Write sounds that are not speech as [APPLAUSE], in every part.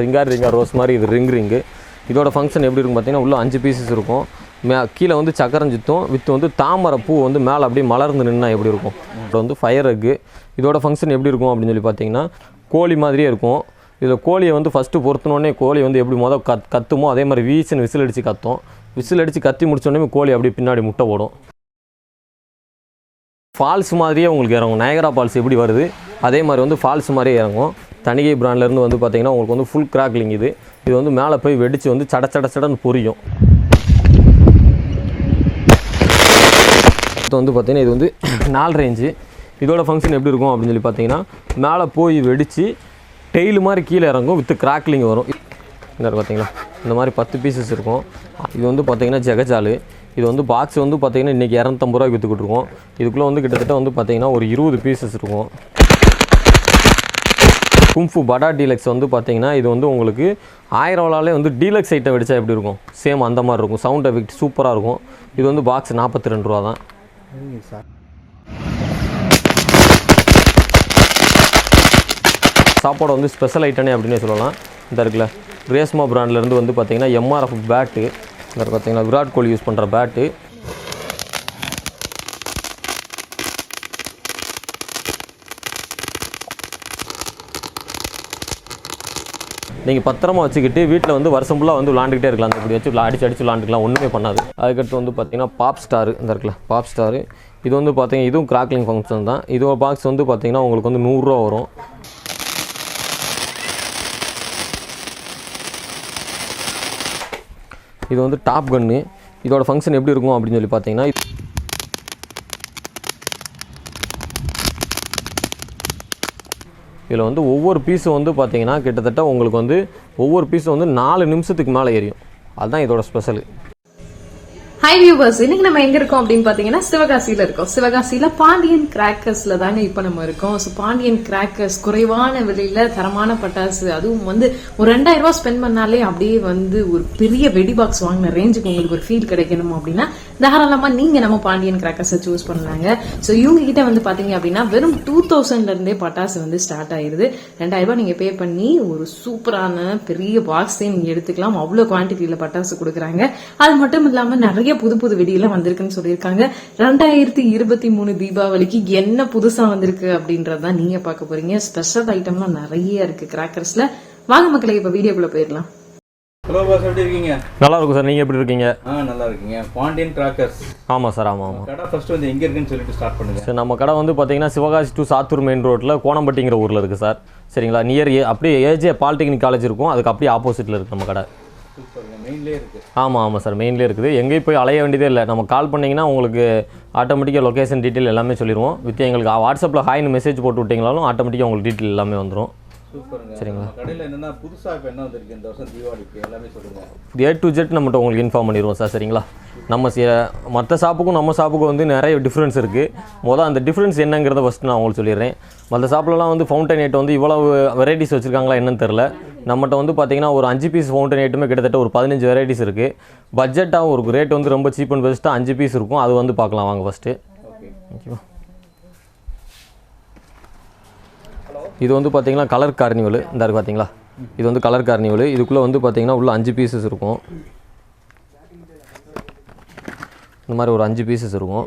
ரிங்கார் ரிங்கார் rose மாதிரி இது ring ring இதோட ஃபங்க்ஷன் எப்படி இருக்கும் பார்த்தீங்கன்னா உள்ள அஞ்சு பீசஸ் இருக்கும். மே கீழே வந்து சக்கரம் சுத்தும் வித்து வந்து தாமரை பூ வந்து மேலே அப்படியே மலர்ந்து நின்னா எப்படி இருக்கும்? அப்புறம் வந்து ஃபயர் எக்கு இதோட ஃபங்க்ஷன் எப்படி இருக்கும் அப்படின்னு சொல்லி பார்த்தீங்கன்னா கோழி மாதிரியே இருக்கும். இதில் கோழியை வந்து ஃபஸ்ட்டு பொறுத்தினோடனே கோழி வந்து எப்படி மொதல் கத் கத்துமோ அதே மாதிரி வீசுன்னு விசில் அடித்து கத்தும். விசில் அடித்து கத்தி முடிச்சோடனே கோழி அப்படியே பின்னாடி முட்டை போடும். ஃபால்ஸ் மாதிரியே உங்களுக்கு இறங்கும். நயகரா ஃபால்ஸ் எப்படி வருது? அதே மாதிரி வந்து ஃபால்ஸ் மாதிரியே இறங்கும். தணிகை பிராண்ட்லேருந்து வந்து பார்த்திங்கன்னா உங்களுக்கு வந்து ஃபுல் கிராக்லிங் இது. இது வந்து மேலே போய் வெடித்து வந்து சட சட சடன்னு பொரியும். இது வந்து பார்த்திங்கன்னா இது வந்து [CLEARS THROAT] நாலு ரேஞ்சு இதோட ஃபங்க்ஷன் எப்படி இருக்கும் அப்படின்னு சொல்லி பார்த்தீங்கன்னா மேலே போய் வெடித்து டெய்லு மாதிரி கீழே இறங்கும் வித்து கிராக்லிங் வரும். இந்த பார்த்தீங்களா இந்த மாதிரி பத்து பீசஸ் இருக்கும். இது வந்து பார்த்திங்கன்னா ஜெகஜாலு. இது வந்து பாக்ஸ் வந்து பார்த்தீங்கன்னா இன்றைக்கி இரநூத்தம்பது ரூபாய்க்கு விற்றுக்கிட்டு இருக்கோம். இதுக்குள்ளே வந்து கிட்டத்தட்ட வந்து பார்த்திங்கன்னா ஒரு இருபது பீசஸ் இருக்கும். கும்ஃபு படா டீலக்ஸ் வந்து பார்த்தீங்கன்னா இது வந்து உங்களுக்கு ஆயிரம் ரூபாலே வந்து டீலக்ஸ் ஐட்டம் வெடிச்சா எப்படி இருக்கும்? சேம் அந்த மாதிரி இருக்கும். சவுண்ட் எஃபெக்ட் சூப்பராக இருக்கும். இது வந்து பாக்ஸ் நாற்பத்தி ரெண்டு ரூபா தான். சாப்பாடு வந்து ஸ்பெஷல் ஐட்டனே அப்படின்னே சொல்லலாம். இந்த இருக்குல்ல ரேஸ்மா பிராண்ட்லேருந்து வந்து பார்த்தீங்கன்னா எம்ஆர்எஃப் பேட்டு இந்த பார்த்தீங்கன்னா விராட் கோலி யூஸ் பண்ணுற பேட்டு நீங்கள் பத்திரமா வச்சுக்கிட்டு வீட்டில் வந்து வருஷம் ஃபுல்லாக வந்து விளாண்டுக்கிட்டே இருக்கலாம். அந்த இப்படி வச்சு அடிச்சு அடிச்சு விளாண்டுக்கலாம். ஒன்றுமே பண்ணாது. அதுக்கடுத்து வந்து பார்த்தீங்கன்னா பாப் ஸ்டார் இந்த இருக்குல்ல பாப் ஸ்டார் இது வந்து பார்த்தீங்கன்னா இதுவும் கிராக்லிங் ஃபங்க்ஷன் தான். இதோட பாக்ஸ் வந்து பார்த்தீங்கன்னா உங்களுக்கு வந்து நூறுரூவா வரும். இது வந்து டாப் கன்னு இதோட ஃபங்க்ஷன் எப்படி இருக்கும் அப்படின்னு சொல்லி பார்த்தீங்கன்னா இதில் வந்து ஒவ்வொரு பீஸும் வந்து பார்த்திங்கன்னா கிட்டத்தட்ட உங்களுக்கு வந்து ஒவ்வொரு பீஸும் வந்து நாலு நிமிஷத்துக்கு மேலே எரியும். அதுதான் இதோட ஸ்பெஷல் ஹை வியூவர்ஸ் இன்னைக்கு நம்ம எங்க இருக்கோம் அப்படின்னு பாத்தீங்கன்னா சிவகாசியில இருக்கோம். சிவகாசியில பாண்டியன் கிராக்கர்ஸ்ல தாங்க இப்ப நம்ம இருக்கோம். ஸோ பாண்டியன் கிராக்கர்ஸ் குறைவான விலையில தரமான பட்டாசு அதுவும் வந்து ஒரு ரெண்டாயிரம் ரூபாய் ஸ்பெண்ட் பண்ணாலே அப்படியே வந்து ஒரு பெரிய வெடி பாக்ஸ் வாங்கின ரேஞ்சுக்கு உங்களுக்கு ஒரு ஃபீல் கிடைக்கணும் அப்படின்னா தாராளமாக நீங்கள் நம்ம பாண்டியன் கிராக்கர்ஸை சூஸ் பண்ணலாங்க. ஸோ இவங்க கிட்ட வந்து பார்த்தீங்க அப்படின்னா வெறும் டூ தௌசண்ட்லேருந்தே பட்டாசு வந்து ஸ்டார்ட் ஆயிடுது ரெண்டாயிரம் ரூபாய் பே பண்ணி ஒரு சூப்பரான பெரிய பாக்ஸே நீங்கள் எடுத்துக்கலாம். அவ்வளோ குவான்டிட்டியில் பட்டாசு கொடுக்குறாங்க. அது மட்டும் இல்லாமல் நிறைய புது புது வெடியெல்லாம் வந்திருக்குன்னு சொல்லியிருக்காங்க. ரெண்டாயிரத்தி இருபத்தி மூணு தீபாவளிக்கு என்ன புதுசாக வந்திருக்கு அப்படின்றதான் நீங்கள் பார்க்க போறீங்க. ஸ்பெஷல் ஐட்டம்லாம் நிறைய இருக்குது கிராக்கர்ஸில் வாங்க மக்களை இப்போ வீடியோக்குள்ளே போயிடலாம். எப்படி இருக்கீங்க? நல்லா இருக்கும் சார் நீங்கள் எப்படி இருக்கீங்க? ஆ நல்லா இருக்கீங்க. பாண்டியன் கிராக்கர்ஸ் ஆமாம் சார் ஆமாம் ஆமாம் கடை ஃபர்ஸ்ட் வந்து எங்க இருக்குன்னு சொல்லிட்டு ஸ்டார்ட் பண்ணுங்க. சார் நம்ம கடை வந்து பார்த்தீங்கன்னா சிவகாசி டு சாத்தூர் மெயின் ரோட்டில் கோணம்பட்டிங்கிற ஊரில் இருக்குது சார். சரிங்களா? நியர் ஏ அப்படியே ஏஜே பாலிடெக்னிக் காலேஜ் இருக்கும். அதுக்கு அப்படியே ஆப்போசிட்டில் இருக்குது நம்ம கடை. மெயின்லேயே ஆமாம் ஆமாம் சார் மெயின்லேயே இருக்குது. எங்கேயும் போய் அலைய வேண்டியதே இல்லை. நம்ம கால் பண்ணிங்கன்னா உங்களுக்கு ஆட்டோமேட்டிக்காக லொகேஷன் டீட்டெயில் எல்லாமே சொல்லிடுவோம் வித் எங்களுக்கு வாட்ஸ்அப்பில் ஹாய்னு மெசேஜ் போட்டு விட்டிங்களாலும் ஆட்டோமேட்டிக்காக உங்களுக்கு டீட்டெயில் எல்லாமே வந்துடும் சரிங்களா? கடையில் என்னன்னா புதுசா இப்போ என்ன வந்திருக்கு இந்த வருஷம் தீபாவளிக்கு? எல்லாமே சொல்லுங்க. ஏ டு ஜெட் நம்மகிட்ட உங்களுக்கு இன்ஃபார்ம் பண்ணிடுவோம் சார் சரிங்களா? நம்ம மற்ற ஷாப்புக்கும் நம்ம ஷாப்புக்கும் வந்து நிறைய டிஃப்ரென்ஸ் இருக்குது மொதல் அந்த டிஃப்ரென்ஸ் என்னங்கிறத ஃபஸ்ட்டு நான் உங்களுக்கு சொல்லிடுறேன். மற்ற ஷாப்லலாம் வந்து ஃபவுண்டன் எயிட் வந்து இவ்வளவு வெரைட்டிஸ் வச்சுருக்காங்களா என்னன்னு தெரில நம்மகிட்ட வந்து பார்த்தீங்கன்னா ஒரு அஞ்சு பீஸ் ஃபவுண்டன் எயிட்டுமே கிட்டத்தட்ட ஒரு பதினஞ்சு வெரைட்டிஸ் இருக்குது பட்ஜெட்டாகவும் இருக்கும் ரேட் வந்து ரொம்ப சீப் அண்ட் பெஸ்ட்டாக அஞ்சு பீஸ் இருக்கும். அது வந்து பார்க்கலாம் வாங்க ஃபஸ்ட்டு ஓகே ஓகேவா இது வந்து பார்த்தீங்கன்னா கலர் கார்னிவல் இந்த இருக்கு பார்த்தீங்களா இது வந்து கலர் கார்னிவல் இதுக்குள்ளே வந்து பார்த்தீங்கன்னா உள்ள அஞ்சு பீசஸ் இருக்கும். இந்த மாதிரி ஒரு அஞ்சு பீசஸ் இருக்கும்.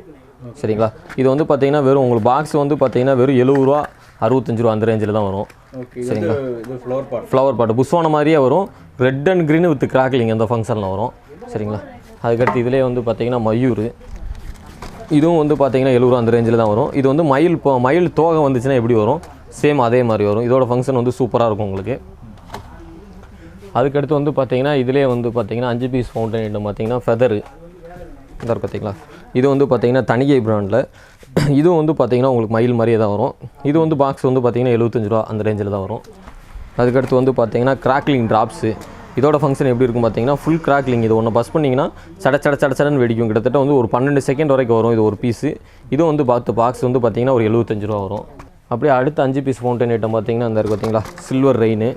சரிங்களா? இது வந்து பார்த்தீங்கன்னா வெறும் உங்களுக்கு பாக்ஸ் வந்து பார்த்தீங்கன்னா வெறும் எழுபது ரூபா அறுபத்தஞ்சு ரூபா அந்த ரேஞ்சில் தான் வரும். பாட் ஃப்ளவர் பாட்டு புஷ்வான மாதிரியே வரும். Red and green with crackling அந்த ஃபங்க்ஷனில் வரும். சரிங்களா? அதுக்கடுத்து இதிலே வந்து பார்த்தீங்கன்னா மயூர். இதுவும் வந்து பார்த்தீங்கன்னா எழுபது ரூபா அந்த ரேஞ்சில் தான் வரும். இது வந்து மயில் இப்போ மயில் தோகை வந்துச்சுன்னா எப்படி வரும்? சேம் அதே மாதிரி வரும். இதோட ஃபங்க்ஷன் வந்து சூப்பராக இருக்கும் உங்களுக்கு. அதுக்கடுத்து வந்து பார்த்தீங்கன்னா இதிலே வந்து பார்த்தீங்கன்னா அஞ்சு பீஸ் ஃபவுண்டன் ஐட்டம் பார்த்தீங்கன்னா ஃபெதரு இதாக இருக்கு பார்த்தீங்களா இது வந்து பார்த்தீங்கன்னா தனிகை ப்ராண்டில் இதுவும் வந்து பார்த்தீங்கன்னா உங்களுக்கு மயில் மாதிரியே தான் வரும். இது வந்து பாக்ஸ் வந்து பார்த்தீங்கன்னா எழுபத்தஞ்சு ரூபா அந்த ரேஞ்சில் தான் வரும். அதுக்கடுத்து வந்து பார்த்தீங்கன்னா கிராக்லிங் ட்ராப்ஸு இதோட ஃபங்க்ஷன் எப்படி இருக்கும் பார்த்தீங்கன்னா ஃபுல் கிராக்லிங் இது ஒன்று பஸ் பண்ணிங்கன்னா சட சட சட சடன்னு வெடிக்கும். கிட்டத்தட்ட வந்து ஒரு பன்னெண்டு செகண்ட் வரைக்கும் வரும் இது ஒரு பீஸு இதுவும் வந்து பார்த்து பாக்ஸ் வந்து பார்த்தீங்கன்னா ஒரு எழுபத்தஞ்சு ரூபா வரும். அப்படியே அடுத்த அஞ்சு பீஸ் ஃபவுண்டன் ஐட்டம் பார்த்தீங்கன்னா அந்த இருக்கு பார்த்தீங்களா? சில்வர் ரெயின்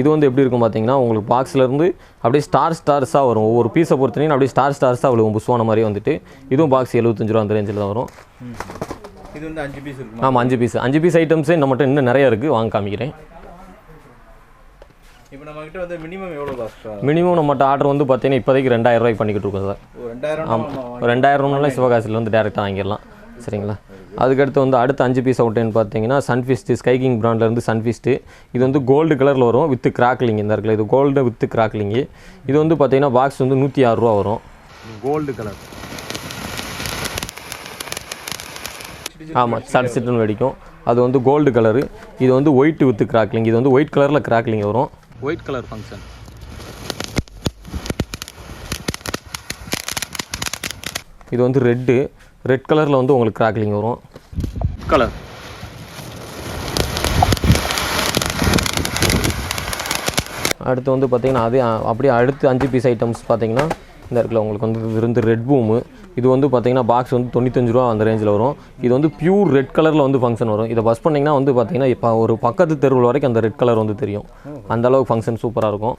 இது வந்து எப்படி இருக்கும் பார்த்தீங்கன்னா உங்களுக்கு பாக்ஸ்ல இருந்து அப்படியே ஸ்டார் ஸ்டார்ஸாக வரும். ஒவ்வொரு பீஸை பொறுத்தனையும் அப்படியே ஸ்டார் ஸ்டார்ஸாக விழுவும். புஷ்வான மாதிரி வந்துட்டு. இதுவும் பாக்ஸ் எழுபத்தஞ்சு ரூபா அந்த ரேஞ்சில் தான் வரும். இது வந்து அஞ்சு பீஸ் இருக்குமா? ஆமாம் அஞ்சு பீஸ் அஞ்சு பீஸ் ஐட்டம்ஸே நம்மகிட்ட இன்னும் நிறைய இருக்குது வாங்க காமிக்கிறேன். இப்போ நம்ம கிட்ட வந்து மினிமம் எவ்வளோ காஸ்ட் மினிமம் நம்மகிட்ட ஆர்டர் வந்து பார்த்தீங்கன்னா இப்போதைக்கு ரெண்டாயிரம் ரூபாய்க்கு பண்ணிக்கிட்டு இருக்கோம் சார் ரெண்டாயிரம் ஒரு ரெண்டாயிரம்னாலும் சிவகாசியில் வந்து டேரெக்டாக வாங்கிடலாம். சரிங்களா? அதுக்கடுத்து வந்து அடுத்த அஞ்சு பீஸ் அவுட்டுன்னு பார்த்தீங்கன்னா சன்ஃபிஸ்ட்டு ஸ்கைகிங் பிராண்ட்லேருந்து சன்ஃபிஸ்ட்டு இது வந்து கோல்டு கலரில் வரும் வித் கிராக்லிங் இந்த இருக்குல்ல இது கோல்டு வித் கிராக்லிங்கு இது வந்து பார்த்தீங்கன்னா பாக்ஸ் வந்து நூற்றி ஆறு ரூபா வரும். கோல்டு கலர் ஆமாம் சட் சிட்டுன்னு வெடிக்கும். அது வந்து கோல்டு கலரு இது வந்து ஒயிட் வித் கிராக்லிங் இது வந்து ஒயிட் கலரில் கிராக்லிங் வரும். ஒயிட் கலர் ஃபங்க்ஷன் இது வந்து ரெட்டு ரெட் கலரில் வந்து உங்களுக்கு கிராக்லிங் வரும். கலர் அடுத்து வந்து பார்த்தீங்கன்னா அதே அப்படியே அடுத்து அஞ்சு பீஸ் ஐட்டம்ஸ் பார்த்தீங்கன்னா இந்த இருக்குல்ல உங்களுக்கு வந்து இது வந்து ரெட் பூமு இது வந்து பார்த்தீங்கன்னா பாக்ஸ் வந்து தொண்ணூத்தஞ்சு ரூபா அந்த ரேஞ்சில் வரும். இது வந்து பியூர் ரெட் கலரில் வந்து ஃபங்க்ஷன் வரும். இதை பஸ் பண்ணிங்கன்னா வந்து பார்த்தீங்கன்னா இப்போ ஒரு பக்கத்து தெருவில் வரைக்கும் அந்த ரெட் கலர் வந்து தெரியும். அந்த அளவுக்கு ஃபங்க்ஷன் சூப்பராக இருக்கும்.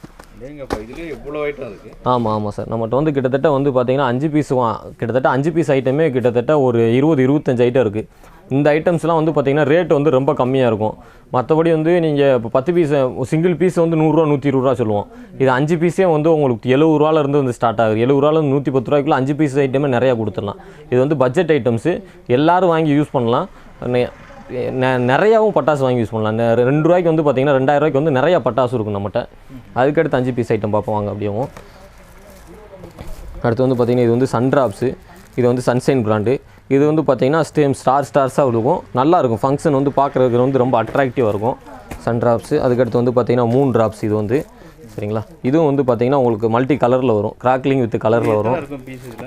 ஆமாம் ஆமாம் சார் நம்மகிட்ட வந்து கிட்டத்தட்ட வந்து பார்த்தீங்கன்னா அஞ்சு பீஸ் கிட்டத்தட்ட அஞ்சு பீஸ் ஐட்டமே கிட்டத்தட்ட ஒரு இருபது இருபத்தஞ்சு ஐட்டம் இருக்குது இந்த ஐட்டம்ஸ்லாம் வந்து பார்த்தீங்கன்னா ரேட் வந்து ரொம்ப கம்மியாக இருக்கும். மற்றபடி வந்து நீங்கள் இப்போ பத்து பீஸ் சிங்கிள் பீஸ் வந்து நூறுரூவா நூற்றி இருபது ரூபா சொல்லுவோம். இது அஞ்சு பீஸே வந்து உங்களுக்கு எழுபது ரூபாலேருந்து வந்து ஸ்டார்ட் ஆகுது. எழுபது ரூபாலேருந்து நூற்றி பத்து ரூபாய்க்குள்ள அஞ்சு பீஸ் ஐட்டமே நிறையா கொடுத்துடலாம். இது வந்து பட்ஜெட் ஐட்டம்ஸு எல்லோரும் வாங்கி யூஸ் பண்ணலாம். நெ- நிறையாவும் பட்டாசு வாங்கி யூஸ் பண்ணலாம். ரெண்டு ரூபாய்க்கு வந்து பார்த்தீங்கன்னா ரெண்டாயிரம் ரூபாய்க்கு வந்து நிறையா பட்டாசு இருக்கும் நம்மகிட்ட. அதுக்கடுத்து அஞ்சு பீஸ் ஐட்டம் பார்ப்போம். வாங்க அப்படியேவும் அடுத்து வந்து பார்த்திங்கன்னா இது வந்து சன்ட்ராப்ஸு இது வந்து சன்ஷைன் பிராண்டு இது வந்து பார்த்திங்கன்னா ஸ்டேம் ஸ்டார் ஸ்டார்ஸாக இருக்கும். நல்லா இருக்கும் ஃபங்க்ஷன் வந்து பார்க்குறதுக்கு வந்து ரொம்ப அட்ராக்டிவாக இருக்கும். சன் ட்ராப்ஸு அதுக்கடுத்து வந்து பார்த்திங்கன்னா மூன் ட்ராப்ஸ் இது வந்து. சரிங்களா? இதுவும் வந்து பார்த்திங்கன்னா உங்களுக்கு மல்டி கலரில் வரும். கிராக்லிங் வித் கலரில் வரும்.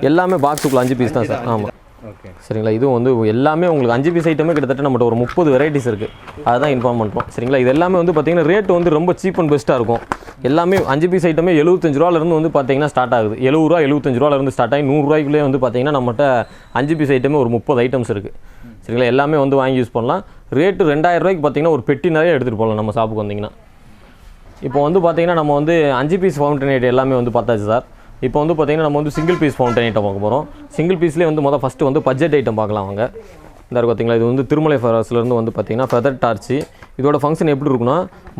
எல்லாமே பாக்ஸுக்குள்ள அஞ்சு பீஸ் தான் சார் ஆமாம் ஓகே சரிங்களா? இதுவும் வந்து எல்லாமே உங்களுக்கு அஞ்சு பீஸ் ஐட்டமே கிட்டத்தட்ட நம்மகிட்ட ஒரு முப்பது வெரைட்டிஸ் இருக்குது அதுதான் இன்ஃபார்ம் பண்ணுறோம் சரிங்களா? இது எல்லாமே வந்து பார்த்தீங்கன்னா ரேட் வந்து ரொம்ப சீப் அண்ட் பெஸ்ட்டாக இருக்கும். எல்லாமே அஞ்சு பீஸ் ஐட்டமே எழுபத்தஞ்சு ரூபாலேருந்து வந்து பார்த்தீங்கன்னா ஸ்டார்ட் ஆகுது. எழுபது ரூபா எழுபத்தஞ்சு ரூபாலேருந்து ஸ்டார்ட் ஆகி நூறுரூவாய்க்குள்ளே வந்து பார்த்தீங்கன்னா நம்மகிட்ட அஞ்சு பீஸ் ஐட்டமே ஒரு முப்பது ஐட்டம்ஸ் இருக்குது சரிங்களா? எல்லாமே வந்து வாங்கி யூஸ் பண்ணலாம். ரேட்டு ரெண்டாயிரம் ரூபாய்க்கு பார்த்தீங்கன்னா ஒரு பெட்டி நிறைய எடுத்துகிட்டு போகலாம் நம்ம ஷாப்புக்கு வந்தீங்கன்னா. இப்போ வந்து பார்த்தீங்கன்னா நம்ம வந்து அஞ்சு பீஸ் ஃபவுண்டன் ஐட்டம் எல்லாமே வந்து பார்த்தாச்சு சார். இப்போ வந்து பார்த்திங்கன்னா நம்ம வந்து சிங்கிள் பீஸ் ஃபவுண்டன் ஐட்டம் பார்க்க போகிறோம் சிங்கிள் பீஸ்லேயே வந்து மொதல் ஃபஸ்ட்டு வந்து பட்ஜெட் ஐட்டம் பார்க்கலாம் வாங்க. இந்த இருக்கு இது வந்து திருமலை ஃபரஸ்லேருந்து வந்து பார்த்தீங்கன்னா ஃபெதர் டார்ச்சு இதோட ஃபங்க்ஷன் எப்படி இருக்குன்னா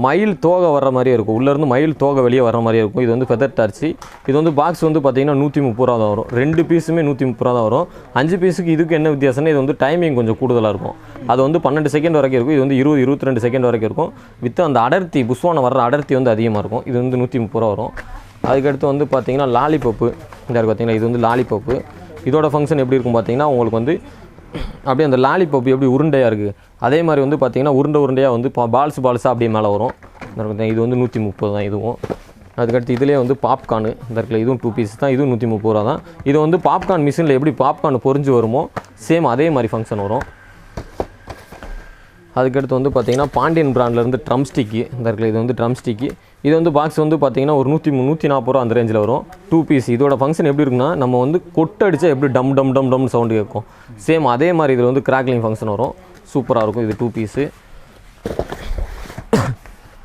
மயில் தோகை வர்ற மாதிரியே இருக்கும். உள்ளேருந்து மயில் தோகை வெளியே வர மாதிரியே இருக்கும். இது வந்து ஃபெதர் டார்ச்சு இது வந்து பாக்ஸ் வந்து பார்த்தீங்கன்னா நூற்றி முப்பது ரூபா தான் வரும். ரெண்டு பீஸுமே நூற்றி முப்பது ரூபா தான் வரும். அஞ்சு பீஸுக்கு இதுக்கு என்ன வித்தியாசம்னா இது வந்து டைமிங் கொஞ்சம் கூடுதலாக இருக்கும். அது வந்து பன்னெண்டு செகண்ட் வரைக்கும் இருக்கும். இது வந்து இருபது இருபத்தி ரெண்டு செகண்ட் வரைக்கும் இருக்கும். வித் அந்த அடர்த்தி புஷ்வானம் வர்ற அடர்த்தி வந்து அதிகமாக இருக்கும். இது வந்து நூற்றி முப்பது ரூபா வரும். அதுக்கடுத்து வந்து பார்த்திங்கன்னா லாலிபப்பு. இந்த பார்த்திங்கன்னா இது வந்து லாலிபப்பு. இதோட ஃபங்க்ஷன் எப்படி இருக்கும் பார்த்தீங்கன்னா உங்களுக்கு வந்து அப்படியே அந்த லாலிபப்பு எப்படி உருண்டையாக இருக்குது அதே மாதிரி வந்து பார்த்திங்கன்னா உருண்டை உருண்டையாக வந்து பால்ஸ் பால்ஸாக அப்படியே மேலே வரும். பார்த்தீங்கன்னா இது வந்து நூற்றி முப்பது தான் இதுவும். அதுக்கடுத்து இதுலேயே வந்து பாப்கார்னு இந்த இருக்குல்ல இதுவும் டூ பீஸ் தான். இதுவும் நூற்றி முப்பது ரூபா தான். இது வந்து பாப்கார்ன் மிஷினில் எப்படி பாப்கார்ன் பொரிஞ்சு வருமோ சேம் அதே மாதிரி ஃபங்க்ஷன் வரும். அதுக்கடுத்து வந்து பார்த்தீங்கன்னா பாண்டியன் பிராண்ட்லேருந்து ட்ரம் ஸ்டிக்கு இந்த இருக்குல்ல இது வந்து ட்ரம் ஸ்டிக்கு இது வந்து பாக்ஸ் வந்து பார்த்திங்கன்னா ஒரு நூற்றி நூற்றி நாற்பது ரூபா அந்த ரேஞ்சில் வரும். டூ பீஸ் இதோட ஃபங்க்ஷன் எப்படி இருக்குன்னா நம்ம வந்து கொட்டடிச்சா எப்படி டம் டம் டம் டம்னு சவுண்டு கேட்கும். சேம் அதே மாதிரி இதில் வந்து கிராக்லிங் ஃபங்க்ஷன் வரும். சூப்பராக இருக்கும் இது டூ பீஸு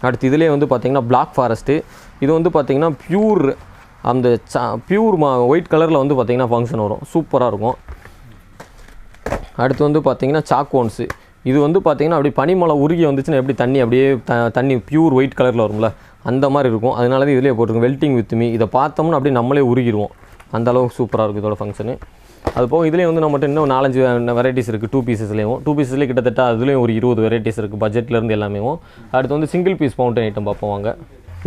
அடுத்து இதுலேயே வந்து பார்த்திங்கன்னா பிளாக் ஃபாரஸ்ட்டு இது வந்து பார்த்திங்கன்னா ப்யூர் அந்த பியூர் மா ஒயிட் கலரில் வந்து பார்த்திங்கன்னா ஃபங்க்ஷன் வரும். சூப்பராக இருக்கும். அடுத்து வந்து பார்த்திங்கன்னா சாக்கோன்ஸு இது வந்து பார்த்தீங்கன்னா அப்படியே பனிமலை உருகி வந்துச்சுன்னா எப்படி தண்ணி அப்படியே த தண்ணி பியூர் ஒயிட் கலரில் வரும்ல? அந்த மாதிரி இருக்கும். அதனால தான் இதிலே போட்டிருக்கோம். வெல்ட்டிங் வித் மீ இதை பார்த்தோம்னா அப்படியே நம்மளே உருகிடுவோம் அந்த அளவுக்கு சூப்பராக இருக்கும் இதோட ஃபங்க்ஷனு அது போக இதுலேயும் வந்து நம்மகிட்ட இன்னும் நாலஞ்சு வெரைட்டிஸ் இருக்குது டூ பீசஸ்லேயும் டூ பீசஸ்லேயே கிட்டத்தட்ட அதுலேயும் ஒரு இருபது வெரைட்டிஸ் இருக்குது பட்ஜெட்லேருந்து எல்லாமே அடுத்து வந்து சிங்கிள் பீஸ் ஃபவுண்டன் ஐட்டம் பார்ப்போம் வாங்க.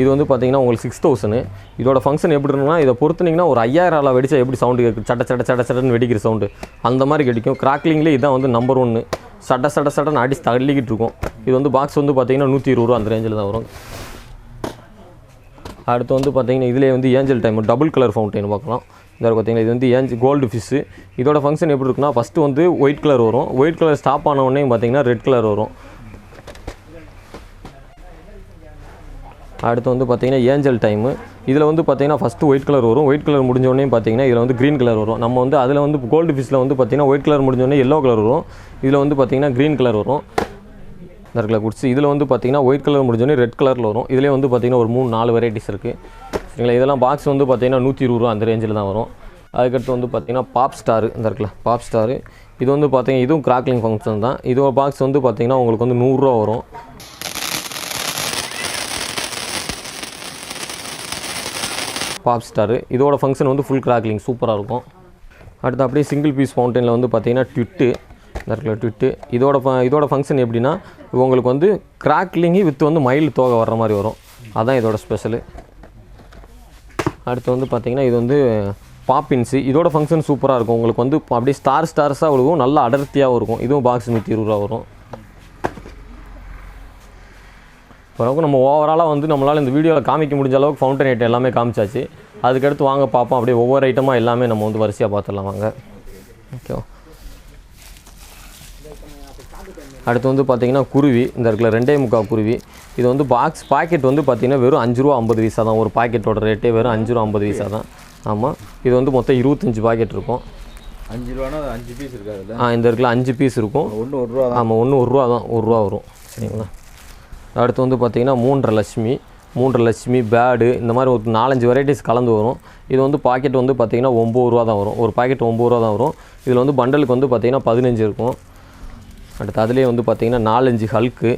இது வந்து பார்த்தீங்கன்னா உங்களுக்கு சிக்ஸ் தௌசண்ட் இதோட ஃபங்க்ஷன் எப்படி இருக்குன்னா இதை பொறுத்துனீங்கன்னா ஒரு ஐயாயிரம் ஆளாக வெடிச்சா எப்படி சவுண்டு கேட்கும் சட்ட சட்ட சட்ட சட்டன்னு வெடிக்கிற சவுண்டு அந்த மாதிரி கிடைக்கும். கிராக்லிங்லேயே இதான் வந்து நம்பர் ஒன்று சட்ட சட்ட சட்டன்னு அடிச்சு தள்ளிக்கிட்டு இருக்கும். இது வந்து பாக்ஸ் வந்து பார்த்தீங்கன்னா நூற்றி இருபது ரூபா அந்த ரேஞ்சில் தான் வரும். அடுத்து வந்து பார்த்தீங்கன்னா இதிலே வந்து angel time double colour fountain பார்க்கலாம். இதில் பார்த்தீங்கன்னா இது வந்து ஏஞ்சல் கோல்டு ஃபிஷ்ஷு இதோட ஃபங்க்ஷன் எப்படி இருக்குன்னா ஃபஸ்ட்டு வந்து ஒயிட் கலர் வரும். ஒயிட் கலர் ஸ்டாப் ஆன உடனே பார்த்தீங்கன்னா ரெட் கலர் வரும். அடுத்து வந்து பார்த்திங்கன்னா ஏஞ்சல் டைமு. இதில் வந்து பார்த்தீங்கன்னா ஃபஸ்ட்டு ஒயிட் கலர் வரும். ஒயிட் கலர் முடிஞ்சோடனே பார்த்திங்கன்னா இதில் வந்து க்ரீன் கலர் வரும். நம்ம வந்து அதில் வந்து கோல்டு ஃபிஷில் வந்து பார்த்தீங்கன்னா ஒயிட் கலர் முடிஞ்சோடனே எல்லோ கலர் வரும். இதில் வந்து பார்த்தீங்கன்னா க்ரீன் கலர் வரும். இந்த குடிச்சு இதில் வந்து பார்த்திங்கன்னா ஒயிட் கலர் முடிஞ்சோடனே ரெட் கலரில் வரும். இதிலே வந்து பார்த்திங்கன்னா ஒரு மூணு நாலு வெரைட்டிஸ் இருக்குது சரிங்களா? இதெல்லாம் பாக்ஸ் வந்து பார்த்திங்கன்னா நூற்றி இருபது ரூபா அந்த ரேஞ்சில் தான் வரும். அதுக்கடுத்து வந்து பார்த்திங்கன்னா பாப் ஸ்டாரு இந்த இருக்குல்ல பாப் ஸ்டாரு இது வந்து பார்த்திங்கன்னா இதுவும் கிராக்லிங் ஃபங்க்ஷன் தான். இது பாக்ஸ் வந்து பார்த்திங்கன்னா உங்களுக்கு வந்து நூறுரூவா வரும். பாப் ஸ்டாரு இதோட ஃபங்க்ஷன் வந்து ஃபுல் கிராக்லிங் சூப்பராக இருக்கும். அடுத்து அப்படியே சிங்கிள் பீஸ் ஃபவுண்டனில் வந்து பார்த்திங்கன்னா ட்விட்டு இந்த இருக்கிற ட்விட்டு இதோட இதோட ஃபங்க்ஷன் எப்படின்னா உங்களுக்கு வந்து கிராக்லிங்கு வித் வந்து மயில் தோகை வர்ற மாதிரி வரும். அதுதான் இதோட ஸ்பெஷலு அடுத்து வந்து பார்த்தீங்கன்னா இது வந்து பாப்பின்ஸு இதோட ஃபங்க்ஷன் சூப்பராக இருக்கும். உங்களுக்கு வந்து அப்படியே ஸ்டார் ஸ்டார்ஸாக விழுவும். நல்லா அடர்த்தியாகவும் இருக்கும். இதுவும் பாக்ஸ் நூற்றி இருபது ரூபா வரும். ஓரளவுக்கு நம்ம ஓவராலாக வந்து நம்மளால் இந்த வீடியோவில் காமிக்க முடிஞ்ச அளவுக்கு ஃபவுண்டன் ஐட்டம் எல்லாமே காமிச்சாச்சு. அதுக்கடுத்து வாங்க பார்ப்போம் அப்படியே ஒவ்வொரு ஐட்டமாக எல்லாமே நம்ம வந்து வரிசையாக பார்த்துடலாம் வாங்க. ஓகே அடுத்து வந்து பார்த்தீங்கன்னா குருவி. இந்த இருக்கிற ரெண்டே முக்கால் குருவி. இது வந்து பாக்ஸ் பாக்கெட் வந்து பார்த்தீங்கன்னா வெறும் அஞ்சு ரூபா ஐம்பது பைசா தான். ஒரு பாக்கெட்டோட ரேட்டே வெறும் அஞ்சு ரூபா ஐம்பது பைசா தான். ஆமாம் இது வந்து மொத்தம் இருபத்தஞ்சு பாக்கெட் இருக்கும். அஞ்சு ரூபானா அஞ்சு பீஸ் இருக்கு அதில் ஆ இந்த இடத்துல அஞ்சு பீஸ் இருக்கும். ஒன்று ஒரு ரூபா ஆமாம் ஒன்று ஒரு ரூபா தான். ஒரு ரூபா வரும். சரிங்களா? அடுத்து வந்து பார்த்தீங்கன்னா மூன்றரை லட்சுமி மூன்றரை லட்சுமி பேடு இந்த மாதிரி ஒரு நாலஞ்சு வெரைட்டிஸ் கலந்து வரும். இது வந்து பாக்கெட் வந்து பார்த்திங்கன்னா ஒம்பது ரூபா தான் வரும். ஒரு பாக்கெட் ஒம்பது ரூபா தான் வரும். இதில் வந்து பண்டலுக்கு வந்து பார்த்திங்கன்னா பதினஞ்சு இருக்கும். அடுத்து அதுலேயே வந்து பார்த்தீங்கன்னா நாலஞ்சு ஹல்க்கு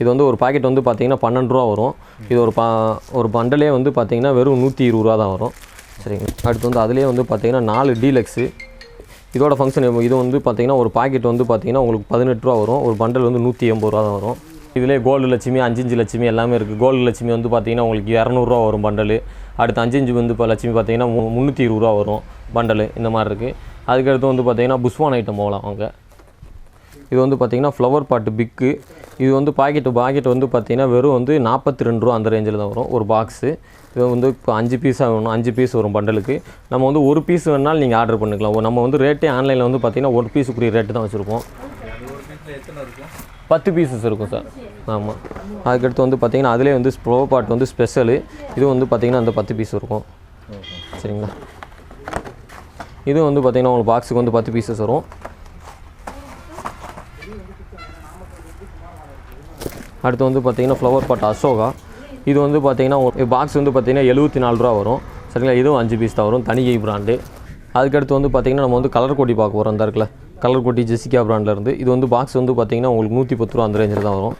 இது வந்து ஒரு பாக்கெட் வந்து பார்த்தீங்கன்னா பன்னெண்டு ரூபா வரும். இது ஒரு பா ஒரு பண்டலே வந்து பார்த்திங்கன்னா வெறும் நூற்றி இருபது ரூபா தான் வரும். சரிங்களா அடுத்து வந்து அதுலேயே வந்து பார்த்திங்கன்னா நாலு டீலக்ஸு இதோட ஃபங்க்ஷன் இது வந்து பார்த்திங்கன்னா ஒரு பாக்கெட் வந்து பார்த்தீங்கன்னா உங்களுக்கு பதினெட்டு ரூபா வரும். ஒரு பண்டல் வந்து நூற்றி எண்பது ரூபா தான் வரும். இதிலே கோல்டு லட்சுமி அஞ்சஞ்சு லட்சுமி எல்லாமே இருக்குது கோல்டு லட்சுமி வந்து பார்த்தீங்கன்னா உங்களுக்கு இரநூறுவா வரும் பண்டலு அடுத்து அஞ்சஞ்சு வந்து இப்போ லட்சுமி பார்த்திங்கன்னா மு- முந்நூற்றி இருபது ரூபா வரும் பண்டலு இந்த மாதிரி இருக்குது அதுக்கடுத்து வந்து பார்த்திங்கன்னா புஷ்வான் ஐட்டம் போகலாம் அவங்க இது வந்து பார்த்திங்கன்னா ஃப்ளவர் பாட்டு பிக்கு இது வந்து பாக்கெட்டு பாக்கெட் வந்து பார்த்திங்கன்னா வெறும் வந்து நாற்பத்தி ரெண்டு ரூபா அந்த ரேஞ்சில் தான் வரும். ஒரு பாக்ஸு இது வந்து இப்போ அஞ்சு பீஸாக வேணும். அஞ்சு பீஸ் வரும் பண்டலுக்கு நம்ம வந்து ஒரு பீஸ் வேணாலும் நீங்கள் ஆர்டர் பண்ணிக்கலாம். நம்ம வந்து ரேட்டே ஆன்லைனில் வந்து பார்த்தீங்கன்னா ஒரு பீஸுக்குரிய ரேட்டு தான் வச்சுருப்போம். பத்து பீசஸ் இருக்கும் சார் ஆமாம் அதுக்கடுத்து வந்து பார்த்தீங்கன்னா அதிலே வந்து ஃப்ளவர் பாட் வந்து ஸ்பெஷலு இது வந்து பார்த்தீங்கன்னா அந்த பத்து பீஸ் இருக்கும். சரிங்களா? இது வந்து பார்த்தீங்கன்னா உங்களுக்கு பாக்ஸுக்கு வந்து பத்து பீசஸ் வரும். அடுத்து வந்து பார்த்தீங்கன்னா ஃப்ளவர் பாட் அசோகா இது வந்து பார்த்தீங்கன்னா பாக்ஸ் வந்து பார்த்தீங்கன்னா எழுபத்தி நாலு ரூபா வரும். சரிங்களா? இதுவும் அஞ்சு பீஸ் தான் வரும் தனிகை பிராண்டு அதுக்கடுத்து வந்து பார்த்தீங்கன்னா நம்ம வந்து கலர் கொடி பார்க்க போகிறோம் அந்த இருக்குல்ல. கலர் கொட்டி ஜெசிகா பிராண்ட்லேருந்து இது வந்து பாக்ஸ் வந்து பார்த்திங்கன்னா உங்களுக்கு நூற்றி பத்து ரூபா அந்த ரேஞ்சில் தான் வரும்.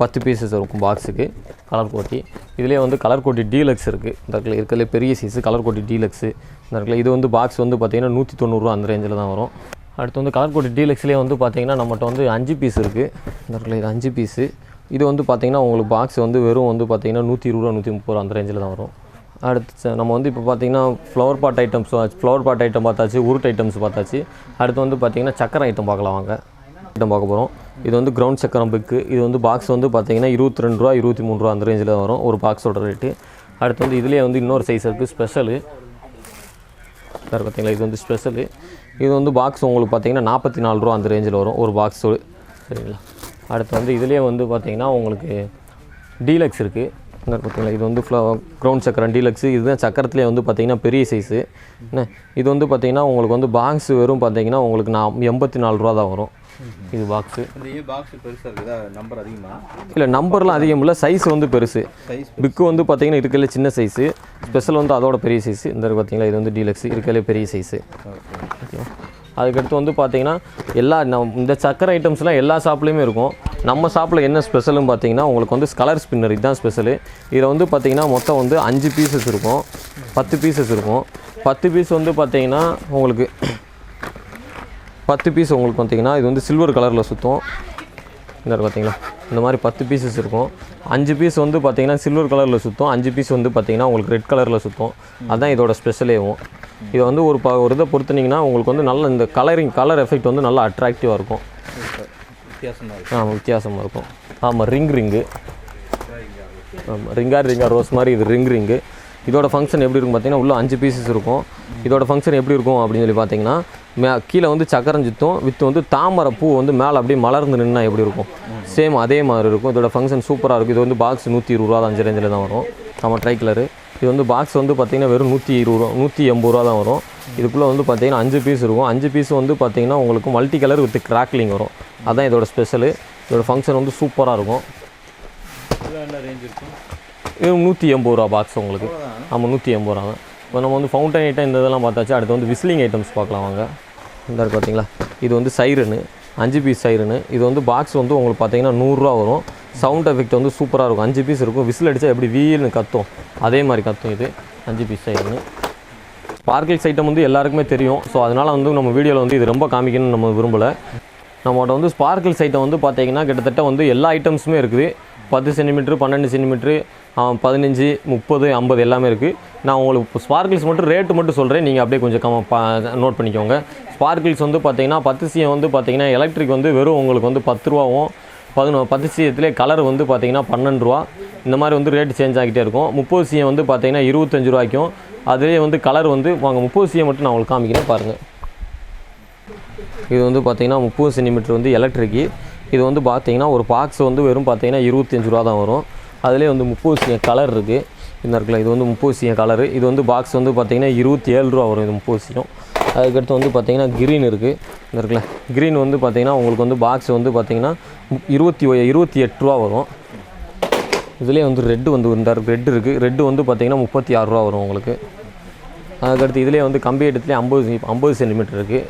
பத்து பீசஸ் இருக்கும் பாக்ஸுக்கு கலர் கோட்டி. இதுலேயே வந்து கலர் கோட்டி டீலக்ஸ் இருக்குது இந்த இடத்துல இருக்கிறதுல பெரிய சைஸு கலர் கோட்டி டீலக்ஸு இந்த இடத்துல இது வந்து பாக்ஸ் வந்து பார்த்திங்கன்னா நூற்றி தொண்ணூறுரூவா அந்த ரேஞ்சில் தான் வரும். அடுத்து வந்து கலர் கோட்டி டீலக்ஸ்லேயே வந்து பார்த்தீங்கன்னா நம்மகிட்ட வந்து அஞ்சு பீஸ் இருக்குது இந்த இடத்துல இது அஞ்சு பீஸு இது வந்து பார்த்திங்கன்னா உங்களுக்கு பாக்ஸ் வந்து வெறும் வந்து பார்த்தீங்கன்னா நூற்றி இருபது ரூபா நூற்றி முப்பது ரூபா அந்த ரேஞ்சில் தான் வரும். அடுத்து நம்ம வந்து இப்போ பார்த்தீங்கன்னா flower pot items flower pot item பார்த்தாச்சு உருட் ஐட்டம்ஸ் பார்த்தாச்சு. அடுத்து வந்து பார்த்தீங்கன்னா சக்கரை ஐட்டம் பார்க்கலாம் வாங்க. ஐட்டம் பார்க்க போகிறோம் இது வந்து கிரவுண்ட் சக்கரம் பிக்கு இது வந்து பாக்ஸ் வந்து பார்த்தீங்கன்னா இருபத்தி ரெண்டு ரூபா இருபத்தி மூணு ரூபா அந்த ரேஞ்சில் வரும். ஒரு பாக்ஸோட ரேட்டு அடுத்து வந்து இதுலேயே வந்து இன்னொரு சைஸ் இருக்குது ஸ்பெஷலு சார் பார்த்தீங்களா இது வந்து ஸ்பெஷலு இது வந்து பாக்ஸ் உங்களுக்கு பார்த்தீங்கன்னா நாற்பத்தி நாலு ரூபா அந்த ரேஞ்சில் வரும். ஒரு பாக்ஸு சரிங்களா? அடுத்து வந்து இதுலேயே வந்து பார்த்தீங்கன்னா உங்களுக்கு டீலக்ஸ் இருக்குது இந்த பார்த்தீங்களா? இது வந்து ஃப்ளோ க்ரௌண்ட் சக்கரம் டீலக்ஸு இதுதான் சக்கரத்துலேயே வந்து பார்த்தீங்கன்னா பெரிய சைஸு என்ன? இது வந்து பார்த்தீங்கன்னா உங்களுக்கு வந்து பாக்ஸ் வெறும் பார்த்தீங்கன்னா உங்களுக்கு நான் எண்பத்தி நாலு ரூபா தான் வரும். இது பாக்ஸு நம்பர் அதிகமா? இல்லை நம்பர்லாம் அதிகம் இல்லை சைஸ் வந்து பெருசு. பிக்கு வந்து பார்த்தீங்கன்னா இருக்கல சின்ன சைஸு ஸ்பெஷல் வந்து அதோட பெரிய சைஸு இந்த பார்த்தீங்களா? இது வந்து டீலக்ஸ் இருக்கலே பெரிய சைஸு ஓகே அதுக்கடுத்து வந்து பார்த்தீங்கன்னா எல்லா நம் இந்த சக்கரை ஐட்டம்ஸ்லாம் எல்லா ஷாப்லேயுமே இருக்கும். நம்ம ஷாப்பில் என்ன ஸ்பெஷல்னு பார்த்தீங்கன்னா உங்களுக்கு வந்து கலர் ஸ்பின்னர் இதுதான் ஸ்பெஷலு இதில் வந்து பார்த்தீங்கன்னா மொத்தம் வந்து அஞ்சு பீசஸ் இருக்கும். பத்து பீசஸ் இருக்கும். பத்து பீஸ் வந்து பார்த்தீங்கன்னா உங்களுக்கு பத்து பீஸ் உங்களுக்கு பார்த்தீங்கன்னா இது வந்து சில்வர் கலரில் சுற்றும் இந்த பார்த்தீங்களா இந்த மாதிரி பத்து பீசஸ் இருக்கும். அஞ்சு பீஸ் வந்து பார்த்தீங்கன்னா சில்வர் கலரில் சுற்றும் அஞ்சு பீஸ் வந்து பார்த்தீங்கன்னா உங்களுக்கு ரெட் கலரில் சுற்றும் அதுதான் இதோட ஸ்பெஷலேவும் இது வந்து ஒரு ப ஒரு இதை பொறுத்துனீங்கன்னா உங்களுக்கு வந்து நல்ல இந்த கலரிங் கலர் எஃபெக்ட் வந்து நல்லா அட்ராக்டிவாக இருக்கும். வித்தியாசமாக ஆமாம் வித்தியாசமாக இருக்கும். ஆமாம் ரிங் ரிங்கு. ஆமாம் ரிங்கார் ரிங்கார் ரோஸ் மாதிரி இது ரிங் ரிங்கு. இதோட ஃபங்க்ஷன் எப்படி இருக்கும் பார்த்தீங்கன்னா உள்ள அஞ்சு பீசஸ் இருக்கும். இதோட ஃபங்க்ஷன் எப்படி இருக்கும் அப்படின்னு சொல்லி பார்த்தீங்கன்னா மே கீழே வந்து சக்கரம் சுத்தும் வித்து வந்து தாமரை பூ வந்து மேலே அப்படியே மலர்ந்து நின்னா எப்படி இருக்கும்? சேம் அதே மாதிரி இருக்கும். இதோட ஃபங்க்ஷன் சூப்பராக இருக்கும். இது வந்து பாக்ஸ் நூற்றி இருபது ரூபா அஞ்சு ரேஞ்சில் தான் வரும். ஆமாம் ட்ரை கலரு இது வந்து பாக்ஸ் வந்து பார்த்தீங்கன்னா வெறும் நூற்றி இருபது ரூபா நூற்றி எண்பது ரூபா தான் வரும். இதுக்குள்ளே வந்து பார்த்தீங்கன்னா அஞ்சு பீஸ் இருக்கும். அஞ்சு பீஸ் வந்து பார்த்தீங்கன்னா உங்களுக்கு மல்டி கலர் வித் கிராக்லிங் வரும். அதான் இதோட ஸ்பெஷலு இதோட ஃபங்க்ஷன் வந்து சூப்பராக இருக்கும். இது நூற்றி எண்பது ரூபா பாக்ஸ் உங்களுக்கு. ஆமாம் நூற்றி எண்பது ரூபா தான். இப்போ நம்ம வந்து ஃபவுண்டன் ஐட்டம் இந்த இதெல்லாம் பார்த்தாச்சு. அடுத்து வந்து விஸ்லிங் ஐட்டம்ஸ் பார்க்கலாம் வாங்க. இந்த பார்த்தீங்களா இது வந்து சைரனு அஞ்சு பீஸ் சைரனு இது வந்து பாக்ஸ் வந்து உங்களுக்கு பார்த்தீங்கன்னா நூறுரூவா வரும். சவுண்ட் எஃபெக்ட் வந்து சூப்பராக இருக்கும். அஞ்சு பீஸ் இருக்கும். விசில் அடித்தா எப்படி வீல்னு கத்தும். அதே மாதிரி கத்தும் இது. அஞ்சு பீஸ் சைடுன்னு ஸ்பார்க்கிள்ஸ் ஐட்டம் வந்து எல்லாருக்குமே தெரியும். ஸோ அதனால் வந்து நம்ம வீடியோவில் வந்து இது ரொம்ப காமிக்கணும்னு நம்ம விரும்பலை. நம்மகிட்ட வந்து ஸ்பார்க்கிள்ஸ் ஐட்டம் வந்து பார்த்தீங்கன்னா கிட்டத்தட்ட வந்து எல்லா ஐட்டம்ஸுமே இருக்குது. பத்து சென்டிமீட்ரு பன்னெண்டு சென்டிமீட்ரு பதினஞ்சு முப்பது ஐம்பது எல்லாமே இருக்குது நான் உங்களுக்கு ஸ்பார்க்கிள்ஸ் மட்டும் ரேட்டு மட்டும் சொல்கிறேன் நீங்கள் அப்படியே கொஞ்சம் கம்ம பா நோட் பண்ணிக்கோங்க. ஸ்பார்க்கிள்ஸ் வந்து பார்த்திங்கன்னா பத்து சிஎம் வந்து பார்த்திங்கன்னா எலக்ட்ரிக் வந்து வெறும் உங்களுக்கு வந்து பத்து ரூபாவும் பதினோ பத்து சிஎத்துலேயே கலர் வந்து பார்த்திங்கன்னா பன்னெண்டு ரூபா. இந்த மாதிரி வந்து ரேட் சேஞ்ச் ஆகிட்டே இருக்கும். முப்பது சிஎம் வந்து பார்த்திங்கன்னா இருபத்தஞ்சு ரூபாய்க்கும். அதுலேயே வந்து கலர் வந்து வாங்க முப்பது சிஎம் மட்டும் நான் உங்களுக்கு காமிக்கிறேன் பாருங்கள் இது வந்து பார்த்திங்கன்னா முப்பது சென்டிமீட்டர் வந்து எலக்ட்ரிக்கு இது வந்து பார்த்தீங்கன்னா ஒரு பாக்ஸ் வந்து வெறும் பார்த்திங்கன்னா இருபத்தஞ்சு ரூபா தான் வரும். அதுலேயே வந்து முப்பது சிஎம் கலர் இருக்குது இந்த இருக்குல்ல இது வந்து முப்பது சிஎம் கலரு இது வந்து பாக்ஸ் வந்து பார்த்தீங்கன்னா இருபத்தி ஏழு ரூபா வரும் இது முப்பது சிஎம் அதுக்கடுத்து வந்து பார்த்திங்கன்னா க்ரீன் இருக்குது இந்த இருக்குல்ல க்ரீன் வந்து பார்த்திங்கன்னா உங்களுக்கு வந்து பாக்ஸ் வந்து பார்த்திங்கன்னா இருபத்தி ஒ- இருபத்தி எட்டு ரூபா வரும். இதுலேயே வந்து ரெட்டு வந்து இந்த ரெட்டு இருக்குது ரெட்டு வந்து பார்த்திங்கன்னா முப்பத்தி ஆறு ரூபா வரும் உங்களுக்கு. அதுக்கடுத்து இதுலேயே வந்து கம்பி இடத்துலேயே ஐம்பது ஐம்பது சென்டிமீட்டர் இருக்குது